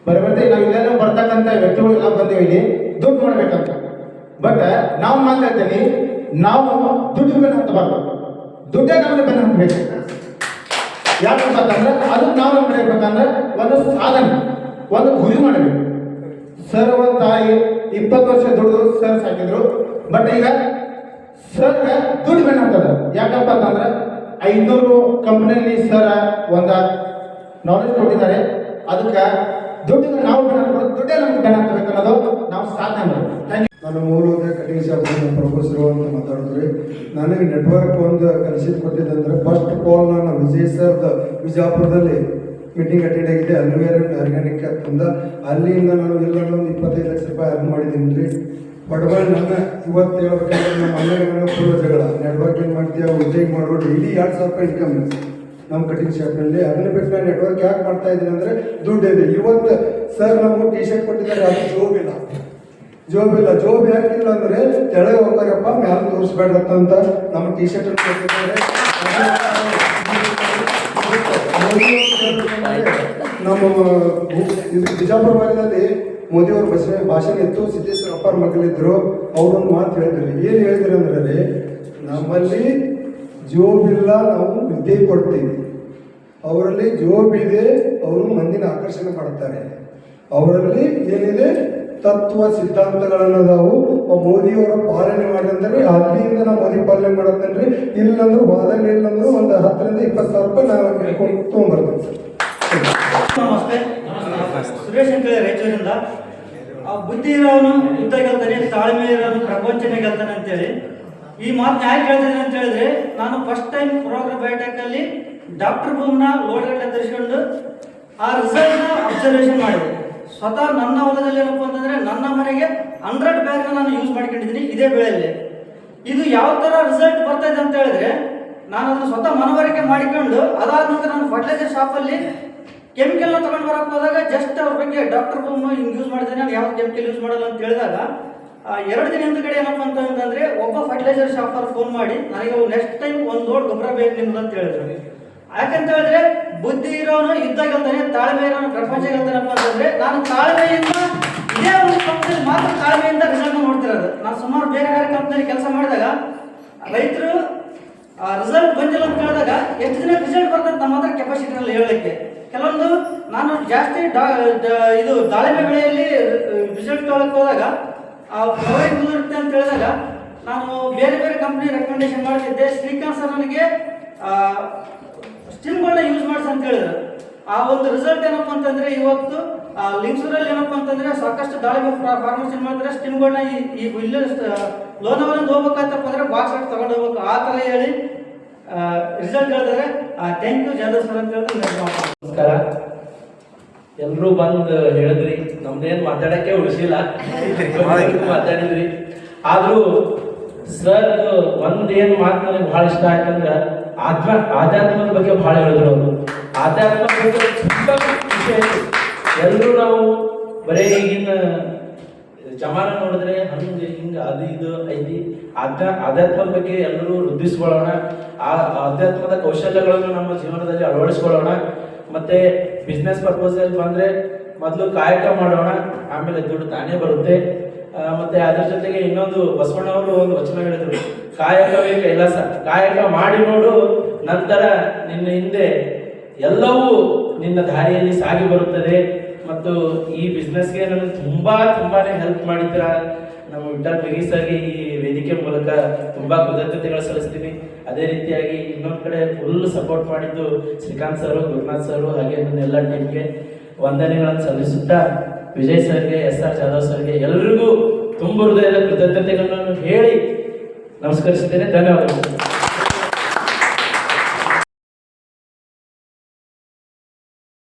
ಬರೀ ಬರ್ತೀವಿ ನಾವು ಇಲ್ಲೆಲ್ಲ ಬರ್ತಕ್ಕಂಥ ವ್ಯಕ್ತಿಗಳು ಎಲ್ಲ ಬಂದೇವಿ ದುಡ್ಡು ಮಾಡ್ಬೇಕಂತ. ಬಟ್ ನಾವು ಮಾತಾಡ್ತೀನಿ ನಾವು ದುಡ್ಡು ಬೆನ್ನು ಹತ್ತಬಾರ್ದು ದುಡ್ಡೇ ನಮಗೆ ಬೆನ್ನು ಹತ್ತಬೇಕು ಯಾಕಂತಂದ್ರೆ ಅದು ನಾವು ಬೆಳಿಬೇಕಂದ್ರೆ ಒಂದು ಸಾಧನೆ, ಒಂದು ಗುರಿ ಮಾಡಬೇಕು. ಸರ್ ಒಂದು ತಾಯಿ ಇಪ್ಪತ್ತು ವರ್ಷ ದುಡಿದು ಸರ್ ಸಾಕಿದ್ರು ಬಟ್ ಈಗ ಸರ್ ದುಡ್ಡು ಬೇಣ ಹತ್ತದ ಯಾಕಪ್ಪ ಅಂತಂದ್ರೆ ಐನೂರು ಕಂಪ್ನಿಯಲ್ಲಿ ಸರ್ ಒಂದು ನಾಲೆಜ್ ಕೊಟ್ಟಿದ್ದಾರೆ. ಅದಕ್ಕೆ ದುಡ್ಡಿನ ನಾವು ದುಡ್ಡೇ ನಮ್ಗೆ ಬೆನ್ನು ಹತ್ತಬೇಕು ಅನ್ನೋದು ನಾವು ಸಾಧನೆ ಮಾಡಬೇಕು ನಾನು ಮೂಲದ ಕಟಿಂಗ್ ಶಾಪ್ ಪ್ರೊಫೆಸರ್ ಅಂತ ಮಾತಾಡಿದ್ರಿ ನನಗೆ ನೆಟ್ವರ್ಕ್ ಒಂದು ಕಲಿಸಿದ್ ಕೊಟ್ಟಿದ್ದಂದ್ರೆ ಫಸ್ಟ್ ಆಲ್ ನಾನು ವಿಜಯ್ ಸರ್ದ ವಿಜಾಪುರದಲ್ಲಿ ಮೀಟಿಂಗ್ ಅಟೆಂಡ್ ಆಗಿದೆ ಅಲ್ವೇರ್ ಅಂಡ್ ಆರ್ಗ್ಯಾನಿಕ್ ಅಂತಂದ ಅಲ್ಲಿಂದ ನಾನು ಎಲ್ಲ ಒಂದು ಇಪ್ಪತ್ತೈದು ಲಕ್ಷ ರೂಪಾಯಿ ಅರ್ನ್ ಮಾಡಿದ್ದೀನಿ ರೀ. ಬಡಬಾಳ್ ನನ್ನ ಇವತ್ತು ನಮ್ಮ ಅಲ್ಲೇ ಪೂರ್ವ ಜಗಳ. ನೆಟ್ವರ್ಕ್ ಏನು ಮಾಡ್ತೀಯ? ಉದ್ಯೋಗ ಮಾಡೋ ಡೈಲಿ ಎರಡು ಸಾವಿರ ರೂಪಾಯಿ ಇನ್ಕಮ್ ನಮ್ಮ ಕಟಿಂಗ್ ಶಾಪ್ನಲ್ಲಿ ಅದನ್ನ ಬಿಟ್ಟು ನಾನು ನೆಟ್ವರ್ಕ್ ಯಾಕೆ ಮಾಡ್ತಾ ಇದ್ದೀನಿ ಅಂದರೆ ದುಡ್ಡು ಇದೆ. ಇವತ್ತು ಸರ್ ನಮಗೆ ಟಿ ಶರ್ಟ್ ಕೊಟ್ಟಿದ್ದಾರೆ. ಅದು ಜೋಬ್ ಇಲ್ಲ. ಜೋಬ್ ಯಾಕಿಲ್ಲ ಅಂದ್ರೆ ಕೆಳಗೆ ಹೋಗ್ತಾರಪ್ಪ, ಮ್ಯಾಲ ತೋರಿಸ್ಬೇಡತ್ತ ನಮ್ಮ ಟಿ ಶರ್ಟ್ ನಮ್ಮ ಬಿಜಾಪುರ ಭಾಗದಲ್ಲಿ ಮೋದಿ ಭಾಷೆ ಭಾಷಣ ಇತ್ತು ಸಿದ್ದೇಶ್ವರ ಅಪ್ಪರ ಮಕ್ಕಳಿದ್ರು. ಅವ್ರೊಂದು ಮಾತು ಹೇಳಿದ್ರು ಏನು ಹೇಳಿದ್ರು ಅಂದ್ರೆ ನಮ್ಮಲ್ಲಿ ಜೋಬಿಲ್ಲ ನಾವು ವಿದ್ಯೆ ಕೊಡ್ತೀವಿ. ಅವರಲ್ಲಿ ಜೋಬ್ ಇದೆ, ಅವರು ಮಂದಿನ ಆಕರ್ಷಣೆ ಮಾಡ್ತಾರೆ ಅವರಲ್ಲಿ ಏನಿದೆ ತತ್ವ ಸಿದ್ಧಾಂತಗಳನ್ನು ನಾವು ಮೋದಿಯವರು ಪಾಲನೆ ಮಾಡಿದ್ರೆ ಅಲ್ಲಿಂದ ನಾವು ಮೋದಿ ಪಾಲನೆ ಮಾಡತ್ತೇನ್ರಿ ಇಲ್ಲಂದ್ರೆ ವಾದಲ್ಲಿ ಇಲ್ಲಂದ್ರೆ ಒಂದು ಹತ್ತರಿಂದ ಇಪ್ಪತ್ತು ಸಾವಿರ ರೂಪಾಯಿ ನಾವು ಕೇಳ್ಕೊಂಡು ತೊಗೊಂಡ್ಬರ್ತೇನೆ ನಮಸ್ತೆ ಸುರೇಶ್ ಅಂತ ಹೇಳಿ ರಾಯಚೂರಿಂದ. ಬುದ್ಧಿ ಇರೋನು ಯುದ್ಧ ಗೆಲ್ತಾನೆ ತಾಳ್ಮೆ ಇರೋನು ಪ್ರಪಂಚನೇ ಗೆಲ್ತಾನೆ ಅಂತೇಳಿ. ಈ ಮಾತು ಯಾಕೆ ಹೇಳ್ತೀನಿ ಅಂತ ಹೇಳಿದ್ರೆ, ನಾನು ಫಸ್ಟ್ ಟೈಮ್ ಪ್ರೋಗ್ರಾಮ್ ಬಯೋಟೆಕ್ ಅಲ್ಲಿ ಡಾಕ್ಟರ್ ಭೂಮ್ನ ಲೋಡ್ಗಟ್ಟೆ ತರಿಸ್ಕೊಂಡು ಆ ರಿಸಲ್ಟ್ನ ಅಬ್ಸರ್ವೇಷನ್ ಮಾಡಿದೆ. ಸ್ವತಃ ನನ್ನ ಹೊಲದಲ್ಲಿ ಏನಪ್ಪ ಅಂತಂದ್ರೆ ನನ್ನ ಮನೆಗೆ ಹಂಡ್ರೆಡ್ ಬ್ಯಾಗ್ನ ನಾನು ಯೂಸ್ ಮಾಡ್ಕೊಂಡಿದ್ದೀನಿ ಇದೇ ಬೆಳೆಯಲ್ಲಿ. ಇದು ಯಾವ ತರ ರಿಸಲ್ಟ್ ಬರ್ತಾ ಇದೆ ಅಂತ ಹೇಳಿದ್ರೆ, ನಾನು ಅದನ್ನು ಸ್ವತಃ ಮನವರಿಕೆ ಮಾಡಿಕೊಂಡು ಅದಾದ ನಂತರ ನಾನು ಫರ್ಟಿಲೈಸರ್ ಶಾಪಲ್ಲಿ ಕೆಮಿಕಲ್ನ ತಗೊಂಡು ಬರಕ್ಕೆ ಹೋದಾಗ ಜಸ್ಟ್ ಅವ್ರ ಬಗ್ಗೆ ಡಾಕ್ಟರ್ ಬಂದು ಹಿಂಗೆ ಯೂಸ್ ಮಾಡಿದ್ರೆ ನಾನು ಯಾವ ಕೆಮಿಕಲ್ ಯೂಸ್ ಮಾಡಲ್ಲ ಅಂತ ಹೇಳಿದಾಗ ಎರಡು ದಿನ ಹಿಂದ್ಗಡೆ ಏನಪ್ಪ ಅಂತಂದ್ರೆ ಒಬ್ಬ ಫರ್ಟಿಲೈಸರ್ ಶಾಪರ್ ಫೋನ್ ಮಾಡಿ, ನನಗೆ ನೆಕ್ಸ್ಟ್ ಟೈಮ್ ಒಂದು ಲೋಡ್ ಗೊಬ್ಬರ ಬೇಕು ನಿಮ್ದು ಅಂತ ಹೇಳಿದ್ರು. ಯಾಕಂತ ಹೇಳಿದ್ರೆ ಬುದ್ಧಿ ಇರೋನು, ಯುದ್ಧ ಗೆಲ್ತಾನೆ ತಾಳ್ಮೆ ಇರೋನು, ಪ್ರಪಂಚ ಗೆಲ್ತಾನಪ್ಪ ಅಂತಂದ್ರೆ, ನಾನು ತಾಳ್ಮೆಯಿಂದ ಇದೇ ಒಂದು ಕಂಪ್ನಿಯಲ್ಲಿ ಮಾತ್ರ ತಾಳ್ಮೆಯಿಂದ ರಿಸಲ್ಟ್ ನೋಡ್ತಿರೋದು. ನಾನು ಸುಮಾರು ಬೇರೆ ಬೇರೆ ಕಂಪ್ನಿಯಲ್ಲಿ ಕೆಲಸ ಮಾಡಿದಾಗ, ರೈತರು ರಿಸಲ್ಟ್ ಬಂದಿಲ್ಲ ಅಂತ ಹೇಳಿದಾಗ ಎಷ್ಟು ದಿನ ರಿಸಲ್ಟ್ ಬರ್ತದೆ ನಮ್ಮ ಹತ್ರ ಕೆಪಾಸಿಟಿ ಅಲ್ಲಿ ಹೇಳಲಿಕ್ಕೆ. ಕೆಲವೊಂದು ನಾನು ಜಾಸ್ತಿ ಇದು ದಾಳಿಂಬೆ ಬೆಳೆಯಲ್ಲಿ ರಿಸಲ್ಟ್ ತೊಗೊಳಕ್ಕೆ ಹೋದಾಗ, ಆ ಪ್ರೊವೈಡ್ ಇರುತ್ತೆ ಅಂತ ಹೇಳಿದಾಗ ನಾನು ಬೇರೆ ಬೇರೆ ಕಂಪ್ನಿ ರೆಕಮೆಂಡೇಶನ್ ಮಾಡ್ತಿದ್ದೆ. ಶ್ರೀಕಾಂತ್ ಸರ್ ನನಗೆ ಸ್ಟಿಮ್ಗಳನ್ನ ಯೂಸ್ ಮಾಡಿಸ್ ಅಂತ ಹೇಳಿದ್ರು ಆ ಒಂದು ರಿಸಲ್ಟ್ ಏನಪ್ಪ ಅಂತಂದ್ರೆ ಇವತ್ತು ಆ ಲಿಂಗ್ಸೂರಲ್ಲಿ ಏನಪ್ಪ ಅಂತಂದ್ರೆ ಸಾಕಷ್ಟು ದಾಳಿಂಬೆ ಫಾರ್ಮರ್ಸ್ ಏನ್ ಮಾಡಿದ್ರೆ ಸ್ಟಿಮ್ಗಳನ್ನ ಈ ಇಲ್ಲಿ ಲೋನವರಿಂದ ಹೋಗ್ಬೇಕಂತಪ್ಪ ಅಂದ್ರೆ ಬಾಕ್ಸ್ ಹಾಕಿ ತಗೊಂಡು ಹೋಗ್ಬೇಕು. ಆ ಥರ ಹೇಳಿ ರಿಸಲ್ಟ್ ಹೇಳಿದ್ರೆ ಥ್ಯಾಂಕ್ ಯು ಜಾದವ್ ಸರ್ ಅಂತ ಹೇಳಿದ್ರೆ ನಮಸ್ಕಾರ. ಎಲ್ರೂ ಬಂದು ಹೇಳಿದ್ರಿ. ನಮ್ದೇನ್ ಮಾತಾಡಕ್ಕೆ ಉಳಿಸಿಲ್ಲ. ಮಾತಾಡಿದ್ರಿ. ಆದ್ರೂ ಸರ್ ಒಂದೇನ್ ಏನ್ ಮಾತು ನನಗೆ ಬಹಳ ಇಷ್ಟ ಆಯ್ತಂದ್ರ ಆತ್ಮ ಆಧ್ಯಾತ್ಮದ ಬಗ್ಗೆ ಬಹಳ ಹೇಳಿದ್ರು ಅವರು. ಆಧ್ಯಾತ್ಮ ಬಗ್ಗೆ ತುಂಬಾ ವಿಷಯ ಎಲ್ಲರೂ ನಾವು ಬರೇ ಈಗಿನ ಜಮಾನ ನೋಡಿದ್ರೆ ಹಂಗೆ ಹಿಂಗ ಅದು ಇದು ಐತಿ. ಆಧ್ಯ, ಆಧ್ಯಾತ್ಮದ ಬಗ್ಗೆ ಎಲ್ಲರೂ ವೃದ್ಧಿಸ್ಕೊಳ್ಳೋಣ. ಆ ಆಧ್ಯಾತ್ಮದ ಕೌಶಲ್ಯಗಳನ್ನು ನಮ್ಮ ಜೀವನದಲ್ಲಿ ಅಳವಡಿಸ್ಕೊಳ್ಳೋಣ. ಮತ್ತೆ ಬಿಸ್ನೆಸ್ ಪರ್ಪಸ್ ಅಲ್ಲಿ ಬಂದ್ರೆ ಮೊದಲು ಕಾಯಕ ಮಾಡೋಣ. ಆಮೇಲೆ ದುಡ್ಡು ತಾನೇ ಬರುತ್ತೆ. ಮತ್ತೆ ಅದರ ಜೊತೆಗೆ ಇನ್ನೊಂದು ಬಸವಣ್ಣವರು ಒಂದು ವಚನ ಹೇಳಿದ್ರು. ಕಾಯಕವೇ ಕೈಲಾಸ, ಕಾಯಕ ಮಾಡಿ ನೋಡು, ನಂತರ ನಿನ್ನ ಹಿಂದೆ ಎಲ್ಲವೂ ನಿನ್ನ ದಾರಿಯಲ್ಲಿ ಸಾಗಿ ಬರುತ್ತದೆ. ಮತ್ತು ಈ ಬಿಸ್ನೆಸ್ಗೆ ನನಗೆ ತುಂಬಾ ತುಂಬಾನೇ ಹೆಲ್ಪ್ ಮಾಡಿದ್ರ ನಮ್ಮ ವಿಠಲ್ ಬಿಗಿಸಾಗಿ ಈ ವೇದಿಕೆ ಮೂಲಕ ತುಂಬಾ ಕೃತಜ್ಞತೆಗಳು ಸಲ್ಲಿಸ್ತೀನಿ ಅದೇ ರೀತಿಯಾಗಿ ಇನ್ನೊಂದು ಕಡೆ ಫುಲ್ ಸಪೋರ್ಟ್ ಮಾಡಿದ್ದು ಶ್ರೀಕಾಂತ್ ಸರ್ ಗುರುನಾಥ್ ಸರ್ ಹಾಗೆ ನನ್ನ ಎಲ್ಲ ಟೀಮ್ಗೆ ವಂದನೆಗಳನ್ನು ಸಲ್ಲಿಸುತ್ತಾ ವಿಜಯ್ ಸರ್ಗೆ ಎಸ್ ಆರ್ ಜಾಧವ್ ಸರ್ಗೆ ಎಲ್ಲರಿಗೂ ತುಂಬ ಹೃದಯದ ಕೃತಜ್ಞತೆಗಳನ್ನು ಹೇಳಿ ನಮಸ್ಕರಿಸುತ್ತೇನೆ. ಧನ್ಯವಾದಗಳು.